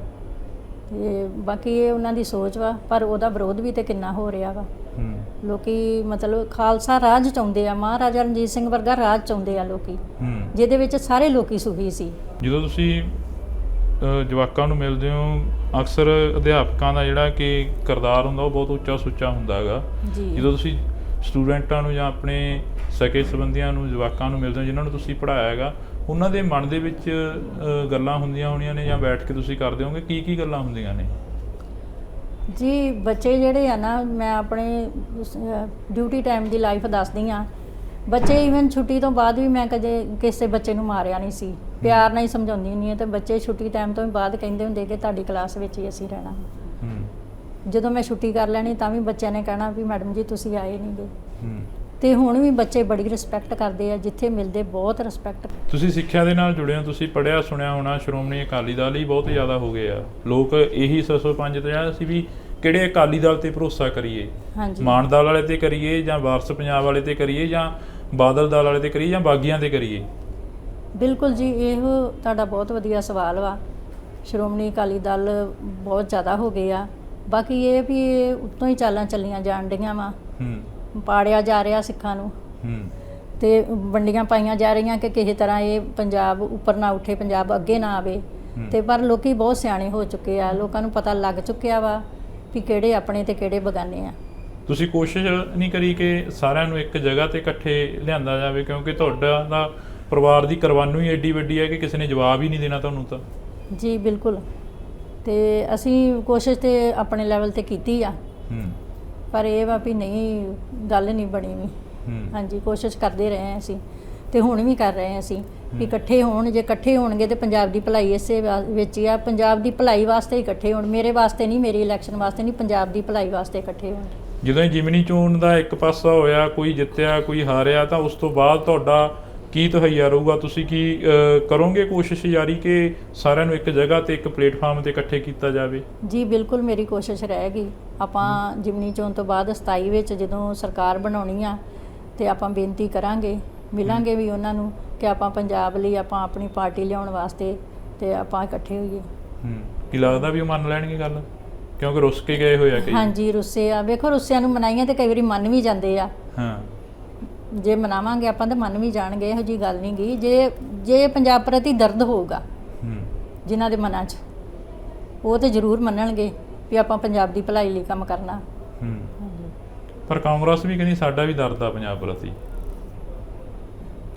ਬਾਕੀ ਇਹ ਉਹਨਾਂ ਦੀ ਸੋਚ ਵਾ ਪਰ ਉਹਦਾ ਵਿਰੋਧ ਵੀ ਤੇ ਕਿੰਨਾ ਹੋ ਰਿਹਾ ਵਾ। ਹੂੰ। ਲੋਕੀ ਮਤਲਬ ਖਾਲਸਾ ਰਾਜ ਚਾਹੁੰਦੇ ਆ ਮਹਾਰਾਜਾ ਰਣਜੀਤ ਸਿੰਘ ਵਰਗਾ ਰਾਜ ਚਾਹੁੰਦੇ ਆ ਲੋਕੀ ਹੂੰ। ਜਿਹਦੇ ਵਿੱਚ ਸਾਰੇ ਲੋਕੀ ਸੁਖੀ ਸੀ। ਜਦੋਂ ਤੁਸੀਂ ਅ, ਜਵਾਕਾਂ ਨੂੰ ਮਿਲਦੇ ਹੋ ਅਕਸਰ ਅਧਿਆਪਕਾਂ ਦਾ ਜਿਹੜਾ ਕਿ ਕਿਰਦਾਰ ਹੁੰਦਾ ਉਹ ਬਹੁਤ ਉੱਚਾ ਸੁੱਚਾ ਹੁੰਦਾ ਹੈਗਾ। ਜੀ। ਜਦੋਂ ਤੁਸੀਂ ਸਟੂਡੈਂਟਾਂ ਨੂੰ ਜਾਂ ਆਪਣੇ ਸਕੇ ਸੰਬੰਧੀਆਂ ਨੂੰ ਜਵਾਕਾਂ ਨੂੰ ਮਿਲਦੇ ਹੋ ਜਿਨ੍ਹਾਂ ਨੂੰ ਤੁਸੀਂ ਪੜ੍ਹਾਇਆ ਹੈਗਾ ਉਹਨਾਂ ਦੇ ਮਨ ਦੇ ਵਿੱਚ ਗੱਲਾਂ ਹੁੰਦੀਆਂ ਹੋਣੀਆਂ ਨੇ ਜਾਂ ਬੈਠ ਕੇ ਤੁਸੀਂ ਕਰਦੇ ਹੋਗੇ ਕੀ ਕੀ ਗੱਲਾਂ ਹੁੰਦੀਆਂ ਨੇ? ਜੀ ਬੱਚੇ ਜਿਹੜੇ ਆ ਨਾ ਮੈਂ ਆਪਣੇ ਡਿਊਟੀ ਟਾਈਮ ਦੀ ਲਾਈਫ ਦੱਸਦੀ ਆ ਬੱਚੇ ਇਵਨ ਛੁੱਟੀ ਤੋਂ ਬਾਅਦ ਵੀ ਮੈਂ ਕਦੇ ਕਿਸੇ ਬੱਚੇ ਨੂੰ ਮਾਰਿਆ ਨਹੀਂ ਸੀ। ਪਿਆਰ ਨਾਲ ਹੀ ਸਮਝਾਉਂਦੀ ਹੁੰਦੀ ਹਾਂ ਤੇ ਬੱਚੇ ਛੁੱਟੀ ਟਾਈਮ ਤੋਂ ਬਾਅਦ ਕਹਿੰਦੇ ਹੁੰਦੇ ਕਿ ਤੁਹਾਡੀ ਕਲਾਸ ਵਿੱਚ ਹੀ ਅਸੀਂ ਰਹਿਣਾ। ਹੂੰ। ਜਦੋਂ ਮੈਂ ਛੁੱਟੀ ਕਰ ਲੈਣੀ ਤਾਂ ਵੀ ਬੱਚਿਆਂ ਨੇ ਕਹਿਣਾ ਵੀ ਮੈਡਮ ਜੀ ਤੁਸੀਂ ਆਏ ਨਹੀਂਗੇ ਹੂੰ। ਤੇ ਹੁਣ ਵੀ ਬੱਚੇ ਬੜੀ ਰਿਸਪੈਕਟ ਕਰਦੇ ਆ ਜਿੱਥੇ ਮਿਲਦੇ ਬਹੁਤ ਰਿਸਪੈਕਟ ਤੁਸੀਂ ਸਿੱਖਿਆ ਦੇ ਨਾਲ ਜੁੜੇ ਹੋ ਤੁਸੀਂ ਪੜਿਆ ਸੁਣਿਆ ਹੋਣਾ ਸ਼੍ਰੋਮਣੀ ਅਕਾਲੀ ਦਲ ਹੀ ਬਹੁਤ ਜ਼ਿਆਦਾ ਹੋ ਗਏ ਆ। ਲੋਕ ਇਹੀ 605 ਤੇ ਆ ਸੀ ਵੀ ਕਿਹੜੇ ਅਕਾਲੀ ਦਲ ਤੇ ਭਰੋਸਾ ਕਰੀਏ? ਹਾਂਜੀ। ਮਾਨ ਦਲ ਵਾਲੇ ਤੇ ਕਰੀਏ ਜਾਂ ਵਾਰਸ ਪੰਜਾਬ ਵਾਲੇ ਤੇ ਕਰੀਏ ਜਾਂ ਬਾਦਲ ਦਲ ਵਾਲੇ ਤੇ ਕਰੀਏ ਜਾਂ ਬਾਗੀਆਂ ਤੇ ਕਰੀਏ? ਬਿਲਕੁਲ ਜੀ ਇਹੋ ਤੁਹਾਡਾ ਬਹੁਤ ਵਧੀਆ ਸਵਾਲ ਵਾ। ਸ਼੍ਰੋਮਣੀ ਅਕਾਲੀ ਦਲ ਬਹੁਤ ਜ਼ਿਆਦਾ ਹੋ ਗਏ ਆ। ਬਾਕੀ ਇਹ ਵੀ ਇਹ ਉੱਤੋਂ ਹੀ ਚਾਲਾਂ ਚੱਲੀਆਂ ਜਾਣ ਡੀਆਂ ਵਾ। ਹੂੰ। ਪਾੜਿਆ ਜਾ ਰਿਹਾ ਸਿੱਖਾਂ ਨੂੰ। ਹੂੰ। ਤੇ ਵੰਡੀਆਂ ਪਾਈਆਂ ਜਾ ਰਹੀਆਂ ਕਿ ਕਿਸੇ ਤਰ੍ਹਾਂ ਇਹ ਪੰਜਾਬ ਉੱਪਰ ਨਾ ਉੱਠੇ ਪੰਜਾਬ ਅੱਗੇ ਨਾ ਆਵੇ। ਤੇ ਪਰ ਲੋਕੀ ਬਹੁਤ ਸਿਆਣੇ ਹੋ ਚੁੱਕੇ ਆ। ਲੋਕਾਂ ਨੂੰ ਪਤਾ ਲੱਗ ਚੁੱਕਿਆ ਵਾ ਵੀ ਕਿਹੜੇ ਆਪਣੇ ਤੇ ਕਿਹੜੇ ਬਗਾਨੇ ਆ। ਤੁਸੀਂ ਕੋਸ਼ਿਸ਼ ਨਹੀਂ ਕਰੀ ਕਿ ਸਾਰਿਆਂ ਨੂੰ ਇੱਕ ਜਗ੍ਹਾ ਤੇ ਇਕੱਠੇ ਲਿਆਂਦਾ ਜਾਵੇ ਕਿਉਂਕਿ ਤੁਹਾਡਾ ਦਾ ਪਰਿਵਾਰ ਦੀ ਕੁਰਬਾਨੀ ਹੀ ਐਡੀ ਵੱਡੀ ਹੈ ਕਿ ਕਿਸੇ ਨੇ ਜਵਾਬ ਹੀ ਨਹੀਂ ਦੇਣਾ ਤੁਹਾਨੂੰ ਤਾਂ। ਜੀ ਬਿਲਕੁਲ। ਤੇ ਅਸੀਂ ਕੋਸ਼ਿਸ਼ ਤੇ ਆਪਣੇ ਲੈਵਲ ਤੇ ਕੀਤੀ ਆ। ਹੂੰ। ਪਰ ਇਹ ਵਾ ਵੀ ਨਹੀਂ ਗੱਲ ਨਹੀਂ ਬਣੀ ਵੀ। ਹੂੰ। ਹਾਂਜੀ ਕੋਸ਼ਿਸ਼ ਕਰਦੇ ਰਹੇ ਹਾਂ ਅਸੀਂ ਤੇ ਹੁਣ ਵੀ ਕਰ ਰਹੇ ਹਾਂ ਅਸੀਂ ਵੀ ਇਕੱਠੇ ਹੋਣ ਜੇ ਇਕੱਠੇ ਹੋਣਗੇ ਤੇ ਪੰਜਾਬ ਦੀ ਭਲਾਈ ਇਸੇ ਵਾ- ਵਿੱਚ ਹੀ ਆ। ਪੰਜਾਬ ਦੀ ਭਲਾਈ ਵਾਸਤੇ ਹੀ ਇਕੱਠੇ ਹੋਣ ਮੇਰੇ ਵਾਸਤੇ ਨਹੀਂ ਮੇਰੀ ਇਲੈਕਸ਼ਨ ਵਾਸਤੇ ਨਹੀਂ ਪੰਜਾਬ ਦੀ ਭਲਾਈ ਵਾਸਤੇ ਇਕੱਠੇ ਹੋਣ। ਜਦੋਂ ਇਹ ਜਿਮਨੀ ਚੋਣ ਦਾ ਇੱਕ ਪਾਸਾ ਹੋਇਆ ਕੋਈ ਜਿੱਤਿਆ ਕੋਈ ਹਾਰਿਆ ਤਾਂ ਉਸ ਤੋਂ ਬਾਅਦ ਤੁਹਾਡਾ ਕੀ ਤਹਈਆ ਰਹੂਗਾ? ਤੁਸੀਂ ਕੀ ਅਹ, ਕਰੋਗੇ ਕੋਸ਼ਿਸ਼ ਜਾਰੀ ਕਿ ਸਾਰਿਆਂ ਨੂੰ ਇੱਕ ਜਗ੍ਹਾ ਤੇ ਇੱਕ ਪਲੇਟਫਾਰਮ ਤੇ ਇਕੱਠੇ ਕੀਤਾ ਜਾਵੇ? ਜੀ ਬਿਲਕੁਲ ਮੇਰੀ ਕੋਸ਼ਿਸ਼ ਰਹੇਗੀ। ਆਪਾਂ ਜਿਮਨੀ ਚੋਣ ਤੋਂ ਬਾਅਦ 27 ਵਿੱਚ ਜਦੋਂ ਸਰਕਾਰ ਬਣਾਉਣੀ ਆ ਤੇ ਆਪਾਂ ਬੇਨਤੀ ਕਰਾਂਗੇ ਮਿਲਾਂਗੇ ਵੀ ਉਹਨਾਂ ਨੂੰ ਕਿ ਆਪਾਂ ਪੰਜਾਬ ਲਈ ਆਪਾਂ ਆਪਣੀ ਪਾਰਟੀ ਲਿਆਉਣ ਵਾਸਤੇ ਤੇ ਆਪਾਂ ਇਕੱਠੇ ਹੋਈਏ। ਹੂੰ ਕੀ ਲੱਗਦਾ ਵੀ ਉਹ ਮੰਨ ਲੈਣਗੇ ਗੱਲ? ਕਿਉਂਕਿ ਰੁੱਸ ਕੇ ਗਏ ਹੋਏ ਆ ਕਈ। ਹਾਂਜੀ ਰੁੱਸੇ ਆ। ਵੇਖੋ ਰੁੱਸਿਆਂ ਨੂੰ ਮਨਾਈਆਂ ਤੇ ਕਈ ਵਾਰੀ ਮੰਨ ਵੀ ਜਾਂਦੇ ਆ। ਹਾਂ। ਜੇ ਮਨਾਵਾਂਗੇ ਆਪਾਂ ਤਾਂ ਮੰਨ ਵੀ ਜਾਣਗੇ ਇਹੋ ਜੀ ਗੱਲ ਨਹੀਂ ਗੀ। ਜੇ ਜੇ ਪੰਜਾਬ ਪ੍ਰਤੀ ਦਰਦ ਹੋਊਗਾ ਹੂੰ। ਜਿਨ੍ਹਾਂ ਦੇ ਮਨਾਂ 'ਚ ਉਹ ਤੇ ਜ਼ਰੂਰ ਮੰਨਣਗੇ। ਵੀ ਆਪਾਂ ਪੰਜਾਬ ਦੀ ਭਲਾਈ ਲਈ ਕੰਮ ਕਰਨਾ। ਹੂੰ। ਪਰ ਕਾਂਗਰਸ ਵੀ ਕਹਿੰਦੀ ਸਾਡਾ ਵੀ ਦਰਦ ਆ ਪੰਜਾਬ ਪ੍ਰਤੀ।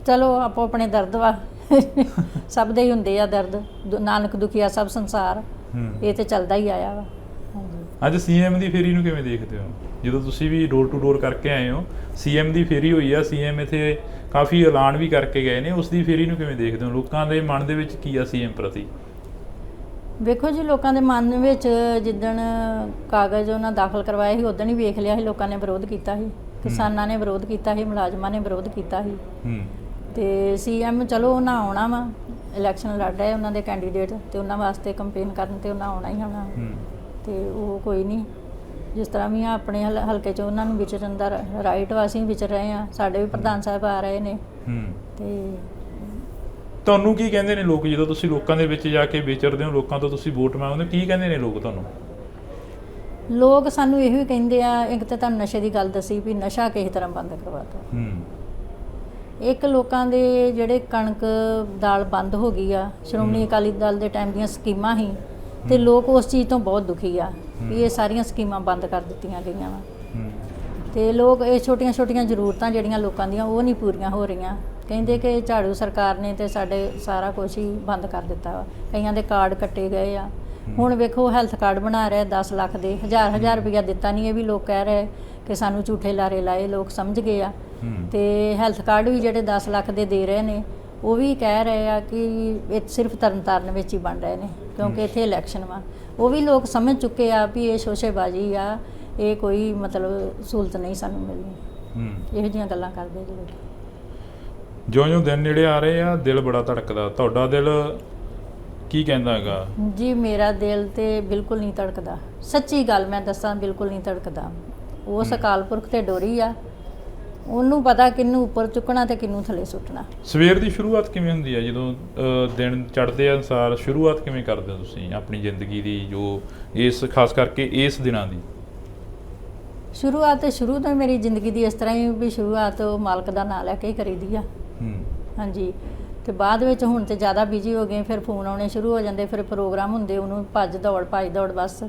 ਚਲੋ ਆਪੋ ਆਪਣੇ ਦਰਦ ਵਾ। ਸਭ ਦੇ ਹੀ ਹੁੰਦੇ ਆ ਦਰਦ। ਦੁ- ਨਾਨਕ ਦੁਖੀਆ ਸਭ ਸੰਸਾਰ। ਹੂੰ। ਇਹ ਤੇ ਚੱਲਦਾ ਹੀ ਆਇਆ ਵਾ। ਹਾਂਜੀ। ਅੱਜ ਸੀਐਮ ਦੀ ਫੇਰੀ ਨੂੰ ਕਿਵੇਂ ਦੇਖਦੇ ਹੋ? ਜਦੋਂ ਤੁਸੀਂ ਵੀ ਡੋਰ ਟੂ ਡੋਰ ਕਰਕੇ ਆਏ ਹੋ ਸੀਐਮ ਦੀ ਫੇਰੀ ਹੋਈ ਆ ਸੀਐਮ ਇਥੇ ਕਾਫੀ ਐਲਾਨ ਵੀ ਕਰਕੇ ਗਏ ਨੇ। ਉਸ ਦੀ ਫੇਰੀ ਨੂੰ ਕਿਵੇਂ ਦੇਖਦੇ ਹੋ? ਲੋਕਾਂ ਦੇ ਮਨ ਦੇ ਵਿੱਚ ਕੀ ਆ ਸੀਐਮ ਪ੍ਰਤੀ? ਵੇਖੋ ਜੀ ਲੋਕਾਂ ਦੇ ਮਨ ਵਿੱਚ ਜਿੱਦਣ ਕਾਗਜ਼ ਉਹਨਾਂ ਦਾਖਲ ਕਰਵਾਏ ਸੀ ਉਦੋਂ ਹੀ ਵੇਖ ਲਿਆ ਸੀ ਲੋਕਾਂ ਨੇ ਵਿਰੋਧ ਕੀਤਾ ਸੀ। ਕਿਸਾਨਾਂ ਨੇ ਵਿਰੋਧ ਕੀਤਾ ਸੀ ਮੁਲਾਜ਼ਮਾਂ ਨੇ ਵਿਰੋਧ ਕੀਤਾ ਸੀ। ਤੇ ਸੀਐਮ ਚਲੋ ਉਹਨਾਂ ਆਉਣਾ ਵਾ ਇਲੈਕਸ਼ਨ ਲੜ ਰਹੇ ਉਹਨਾਂ ਦੇ ਕੈਂਡੀਡੇਟ ਤੇ ਉਹਨਾਂ ਵਾਸਤੇ ਕੰਪੇਨ ਕਰਨ ਤੇ ਉਹਨਾਂ ਆਉਣਾ ਹੀ ਆਉਣਾ। ਹੂੰ। ਤੇ ਉਹ ਕੋਈ ਨਹੀਂ ਜਿਸ ਤਰ੍ਹਾਂ ਵੀ ਆ ਆਪਣੇ ਹਲ- ਹਲਕੇ 'ਚ ਉਹਨਾਂ ਨੂੰ ਵਿਚਰਨ ਦਾ ਰਾਈਟ ਵਾ ਅਸੀਂ ਵਿਚਰ ਰਹੇ ਆ ਸਾਡੇ ਵੀ ਪ੍ਰਧਾਨ ਸਾਹਿਬ ਆ ਰਹੇ ਨੇ। ਹੂੰ। ਤੇ ਤੁਹਾਨੂੰ ਕੀ ਕਹਿੰਦੇ ਨੇ ਲੋਕ ਜਦੋਂ ਤੁਸੀਂ ਲੋਕਾਂ ਦੇ ਵਿੱਚ ਜਾ ਕੇ ਵਿਚਰਦੇ ਹੋ ਲੋਕਾਂ ਤੋਂ ਤੁਸੀਂ ਵੋਟ ਮੰਗਦੇ ਹੋ ਕੀ ਕਹਿੰਦੇ ਨੇ ਲੋਕ ਤੁਹਾਨੂੰ? ਲੋਕ ਸਾਨੂੰ ਇਹੋ ਹੀ ਕਹਿੰਦੇ ਆ ਇੱਕ ਤਾਂ ਤੁਹਾਨੂੰ ਨਸ਼ੇ ਦੀ ਗੱਲ ਦੱਸੀ ਵੀ ਨਸ਼ਾ ਕਿਸੇ ਤਰ੍ਹਾਂ ਬੰਦ ਕਰਵਾ ਦਿਓ ਹੂੰ। ਇੱਕ ਲੋਕਾਂ ਦੇ ਜਿਹੜੇ ਕਣਕ ਦਾਲ ਬੰਦ ਹੋ ਗਈ ਆ ਸ਼੍ਰੋਮਣੀ ਅਕਾਲੀ ਦਲ ਦੇ ਟਾਈਮ ਦੀਆਂ ਸਕੀਮਾਂ ਸੀ ਤੇ ਲੋਕ ਉਸ ਚੀਜ਼ ਤੋਂ ਬਹੁਤ ਦੁਖੀ ਆ ਵੀ ਇਹ ਸਾਰੀਆਂ ਸਕੀਮਾਂ ਬੰਦ ਕਰ ਦਿੱਤੀਆਂ ਗਈਆਂ ਵਾ। ਹੂੰ। ਤੇ ਲੋਕ ਇਹ ਛੋਟੀਆਂ ਛੋਟੀਆਂ ਜ਼ਰੂਰਤਾਂ ਜਿਹੜੀਆਂ ਲੋਕਾਂ ਦੀਆਂ ਉਹ ਨਹੀਂ ਪੂਰੀਆਂ ਹੋ ਰਹੀਆਂ। ਕਹਿੰਦੇ ਕਿ ਝਾੜੂ ਸਰਕਾਰ ਨੇ ਤੇ ਸਾਡੇ ਸਾਰਾ ਕੁਝ ਹੀ ਬੰਦ ਕਰ ਦਿੱਤਾ ਵਾ। ਕਈਆਂ ਦੇ ਕਾਰਡ ਕੱਟੇ ਗਏ ਆ। ਹੁਣ ਵੇਖੋ ਹੈਲਥ ਕਾਰਡ ਬਣਾ ਰਹੇ 10 ਲੱਖ ਦੇ। ਹਜ਼ਾਰ ਹਜ਼ਾਰ ਰੁਪਇਆ ਦਿੱਤਾ ਨਹੀਂ ਇਹ ਵੀ ਲੋਕ ਕਹਿ ਰਹੇ ਕਿ ਸਾਨੂੰ ਝੂਠੇ ਲਾਰੇ ਲਾਏ ਲੋਕ ਸਮਝ ਗਏ ਆ। ਤੇ ਹੈਲਥ ਕਾਰਡ ਵੀ ਜਿਹੜੇ 10 ਲੱਖ ਦੇ ਦੇ ਰਹੇ ਨੇ ਉਹ ਵੀ ਕਹਿ ਰਹੇ ਆ ਕਿ ਇਹ ਸਿਰਫ ਤਰਨਤਾਰਨ ਵਿੱਚ ਹੀ ਬਣ ਰਹੇ ਨੇ ਕਿਉਂਕਿ ਇੱਥੇ ਇਲੈਕਸ਼ਨ ਵਾ। ਉਹ ਵੀ ਲੋਕ ਸਮਝ ਚੁੱਕੇ ਆ ਵੀ ਇਹ ਸ਼ੋਸ਼ੇਬਾਜ਼ੀ ਆ ਇਹ ਕੋਈ ਮਤਲਬ ਸਹੂਲਤ ਨਹੀਂ ਸਾਨੂੰ ਮਿਲਣੀ। ਹੂੰ। ਇਹੋ ਜਿਹੀਆਂ ਗੱਲਾਂ ਕਰਦੇ ਜੀ ਲੋਕ। ਜਿਉਂ-ਜਿਉਂ ਦਿਨ ਨੇੜੇ ਆ ਰਹੇ ਆ ਦਿਲ ਬੜਾ ਧੜਕਦਾ। ਤੁਹਾਡਾ ਦਿਲ ਕੀ ਕਹਿੰਦਾ ਹੈਗਾ? ਜੀ ਮੇਰਾ ਦਿਲ ਤੇ ਬਿਲਕੁਲ ਨਹੀਂ ਧੜਕਦਾ। ਸੱਚੀ ਗੱਲ ਮੈਂ ਦੱਸਾਂ ਬਿਲਕੁਲ ਨਹੀਂ ਧੜਕਦਾ। ਅਕਾਲ ਪੁਰਖ ਤੇ ਡੋਰੀ ਆ। ਉਹਨੂੰ ਪਤਾ ਕਿੰਨੂੰ ਉੱਪਰ ਚੁੱਕਣਾ ਤੇ ਕਿੰਨੂੰ ਥੱਲੇ ਸੁੱਟਣਾ। ਸਵੇਰ ਦੀ ਸ਼ੁਰੂਆਤ ਕਿਵੇਂ ਹੁੰਦੀ ਹੈ ਜਦੋਂ ਦਿਨ ਚੜ੍ਹਦੇ ਅਨਸਾਰ ਸ਼ੁਰੂਆਤ ਕਿਵੇਂ ਕਰਦੇ ਹੋ ਤੁਸੀਂ ਆਪਣੀ ਜ਼ਿੰਦਗੀ ਦੀ ਜੋ ਇਸ ਖਾਸ ਕਰਕੇ ਇਸ ਦਿਨਾਂ ਦੀ? ਸ਼ੁਰੂਆਤ ਤੇ ਸ਼ੁਰੂ ਤੋਂ ਹੀ ਮੇਰੀ ਜ਼ਿੰਦਗੀ ਦੀ ਇਸ ਤਰ੍ਹਾਂ ਹੀ ਵੀ ਸ਼ੁਰੂਆਤ ਉਹ ਮਾਲਕ ਦਾ ਨਾਮ ਲੈ ਕੇ ਹੀ ਕਰੀਦੀ ਆ। ਹਾਂਜੀ। ਤੇ ਬਾਅਦ ਵਿੱਚ ਹੁਣ ਤੇ ਜ਼ਿਆਦਾ ਬਿਜ਼ੀ ਹੋ ਗਏ ਫਿਰ ਫੋਨ ਆਉਣੇ ਸ਼ੁਰੂ ਹੋ ਜਾਂਦੇ ਫਿਰ ਪ੍ਰੋਗਰਾਮ ਹੁੰਦੇ ਉਹਨੂੰ ਭੱਜ ਦੌੜ ਭੱਜ ਦੌੜ ਬਸ।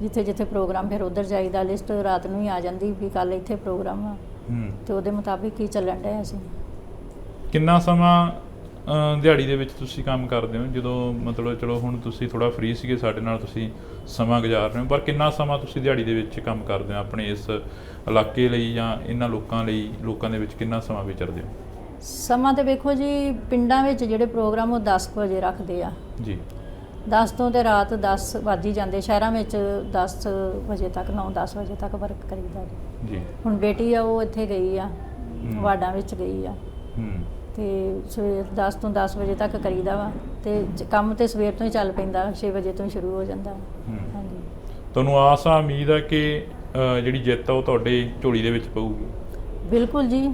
ਜਿੱਥੇ ਜਿੱਥੇ ਪ੍ਰੋਗਰਾਮ ਫਿਰ ਉਧਰ ਜਾਈਦਾ ਲਿਸਟ ਰਾਤ ਨੂੰ ਹੀ ਆ ਜਾਂਦੀ ਵੀ ਕੱਲ ਇੱਥੇ ਪ੍ਰੋਗਰਾਮ ਆ। ਤੇ ਉਹਦੇ ਮੁਤਾਬਿਕ ਹੀ ਚੱਲਣ ਡਿਆ ਅਸੀਂ ਕਿੰਨਾ ਸਮਾਂ ਦਿਹਾੜੀ ਦੇ ਵਿੱਚ ਤੁਸੀਂ ਕੰਮ ਕਰਦੇ ਹੋ? ਜਦੋਂ ਮਤਲਬ ਚਲੋ ਹੁਣ ਤੁਸੀਂ ਥੋੜਾ ਫ੍ਰੀ ਸੀਗੇ ਸਾਡੇ ਨਾਲ ਤੁਸੀਂ ਸਮਾਂ ਗੁਜ਼ਾਰ ਰਹੇ ਹੋ ਪਰ ਕਿੰਨਾ ਸਮਾਂ ਤੁਸੀਂ ਦਿਹਾੜੀ ਦੇ ਵਿੱਚ ਕੰਮ ਕਰਦੇ ਹੋ? ਆਪਣੇ ਇਸ ਇਲਾਕੇ ਲਈ ਜਾਂ ਇਹਨਾਂ ਲੋਕਾਂ ਲਈ ਲੋਕਾਂ ਦੇ ਵਿੱਚ ਕਿੰਨਾ ਸਮਾਂ ਵਿਚਰਦੇ ਹੋ? ਸਮਾਂ ਤੇ ਵੇਖੋ ਜੀ ਪਿੰਡਾਂ ਵਿੱਚ ਜਿਹੜੇ ਪ੍ਰੋਗਰਾਮ ਉਹ 10 ਕੁ ਵਜੇ ਰੱਖਦੇ ਆ। ਜੀ। 10 ਤੋਂ ਤੇ ਰਾਤ 10 ਵੱਜ ਹੀ ਜਾਂਦੇ ਸ਼ਹਿਰਾਂ ਵਿੱਚ 10 ਵਜੇ ਤੱਕ 9-10 ਵਜੇ ਤੱਕ ਵਰਕ ਕਰੀਦਾ ਜੀ। ਜੀ। ਹੁਣ ਬੇਟੀ ਆ ਉਹ ਇੱਥੇ ਗਈ ਆ ਵਾਰਡਾਂ ਵਿੱਚ ਗਈ ਆ। ਹੂੰ। ਤੇ ਸਵੇਰ 10 ਤੋਂ 10 ਵਜੇ ਤੱਕ ਕਰੀਦਾ ਵਾ ਤੇ ਜ- ਕੰਮ ਤੇ ਸਵੇਰ ਤੋਂ ਹੀ ਚੱਲ ਪੈਂਦਾ 6 ਵਜੇ ਤੋਂ ਹੀ ਸ਼ੁਰੂ ਹੋ ਜਾਂਦਾ। ਹਾਂਜੀ। ਤੁਹਾਨੂੰ ਆਸ ਆ ਉਮੀਦ ਆ ਕਿ ਜਿਹੜੀ ਜਿੱਤ ਆ ਉਹ ਤੁਹਾਡੇ ਝੋਲੀ ਦੇ ਵਿੱਚ ਪਊਗੀ? ਬਿਲਕੁਲ ਜੀ।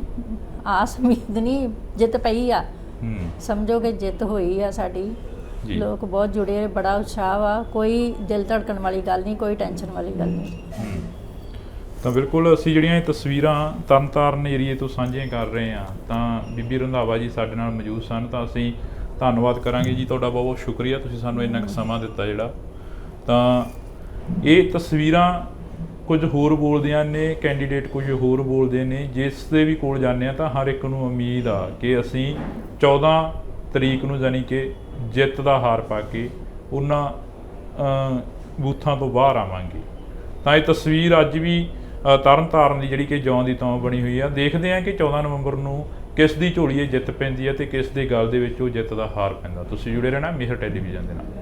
ਆਸ ਉਮੀਦ ਨਹੀਂ ਜਿੱਤ ਪਈ ਆ। ਹੂੰ। ਸਮਝੋ ਕਿ ਜਿੱਤ ਹੋਈ ਆ ਸਾਡੀ। ਜੀ। ਲੋਕ ਬਹੁਤ ਜੁੜੇ ਬੜਾ ਉਤਸ਼ਾਹ ਵਾ। ਕੋਈ ਦਿਲ ਧੜਕਣ ਵਾਲੀ ਗੱਲ ਨਹੀਂ ਕੋਈ ਟੈਨਸ਼ਨ ਵਾਲੀ ਗੱਲ ਨਹੀਂ। ਤਾਂ ਬਿਲਕੁਲ ਅਸੀਂ ਜਿਹੜੀਆਂ ਇਹ ਤਸਵੀਰਾਂ ਤਰਨਤਾਰਨ ਏਰੀਏ ਤੋਂ ਸਾਂਝੀਆਂ ਕਰ ਰਹੇ ਹਾਂ ਤਾਂ ਬੀਬੀ ਰੰਧਾਵਾ ਜੀ ਸਾਡੇ ਨਾਲ ਮੌਜੂਦ ਸਨ। ਤਾਂ ਅਸੀਂ ਧੰਨਵਾਦ ਕਰਾਂਗੇ ਜੀ। ਤੁਹਾਡਾ ਬਹੁਤ ਬਹੁਤ ਸ਼ੁਕਰੀਆ। ਤੁਸੀਂ ਸਾਨੂੰ ਇੰਨਾ ਕੁ ਸਮਾਂ ਦਿੱਤਾ ਜਿਹੜਾ। ਤਾਂ ਇਹ ਤਸਵੀਰਾਂ ਕੁਝ ਹੋਰ ਬੋਲਦੀਆਂ ਨੇ ਕੈਂਡੀਡੇਟ ਕੁਝ ਹੋਰ ਬੋਲਦੇ ਨੇ ਜਿਸ ਦੇ ਵੀ ਕੋਲ ਜਾਂਦੇ ਆ ਤਾਂ ਹਰ ਇੱਕ ਨੂੰ ਉਮੀਦ ਆ ਕਿ ਅਸੀਂ 14 ਤਰੀਕ ਨੂੰ ਯਾਨੀ ਕਿ ਜਿੱਤ ਦਾ ਹਾਰ ਪਾ ਕੇ ਉਹਨਾਂ ਬੂਥਾਂ ਤੋਂ ਬਾਹਰ ਆਵਾਂਗੇ। ਤਾਂ ਇਹ ਤਸਵੀਰ ਅੱਜ ਵੀ ਅ, ਤਰਨ ਤਾਰਨ ਦੀ ਜਿਹੜੀ ਕਿ ਜੌਂ ਦੀ ਤੌਂ ਬਣੀ ਹੋਈ ਆ। ਦੇਖਦੇ ਆ ਕਿ 14 ਨਵੰਬਰ ਨੂੰ ਕਿਸ ਦੀ ਝੋਲੀ ਇਹ ਜਿੱਤ ਪੈਂਦੀ ਹੈ ਤੇ ਕਿਸ ਦੇ ਗਲ ਦੇ ਵਿੱਚ ਉਹ ਜਿੱਤ ਦਾ ਹਾਰ ਪੈਂਦਾ। ਤੁਸੀਂ ਜੁੜੇ ਰਹਿਣਾ ਮਿਹਰ ਟੈਲੀਵਿਜ਼ਨ ਦੇ ਨਾਲ।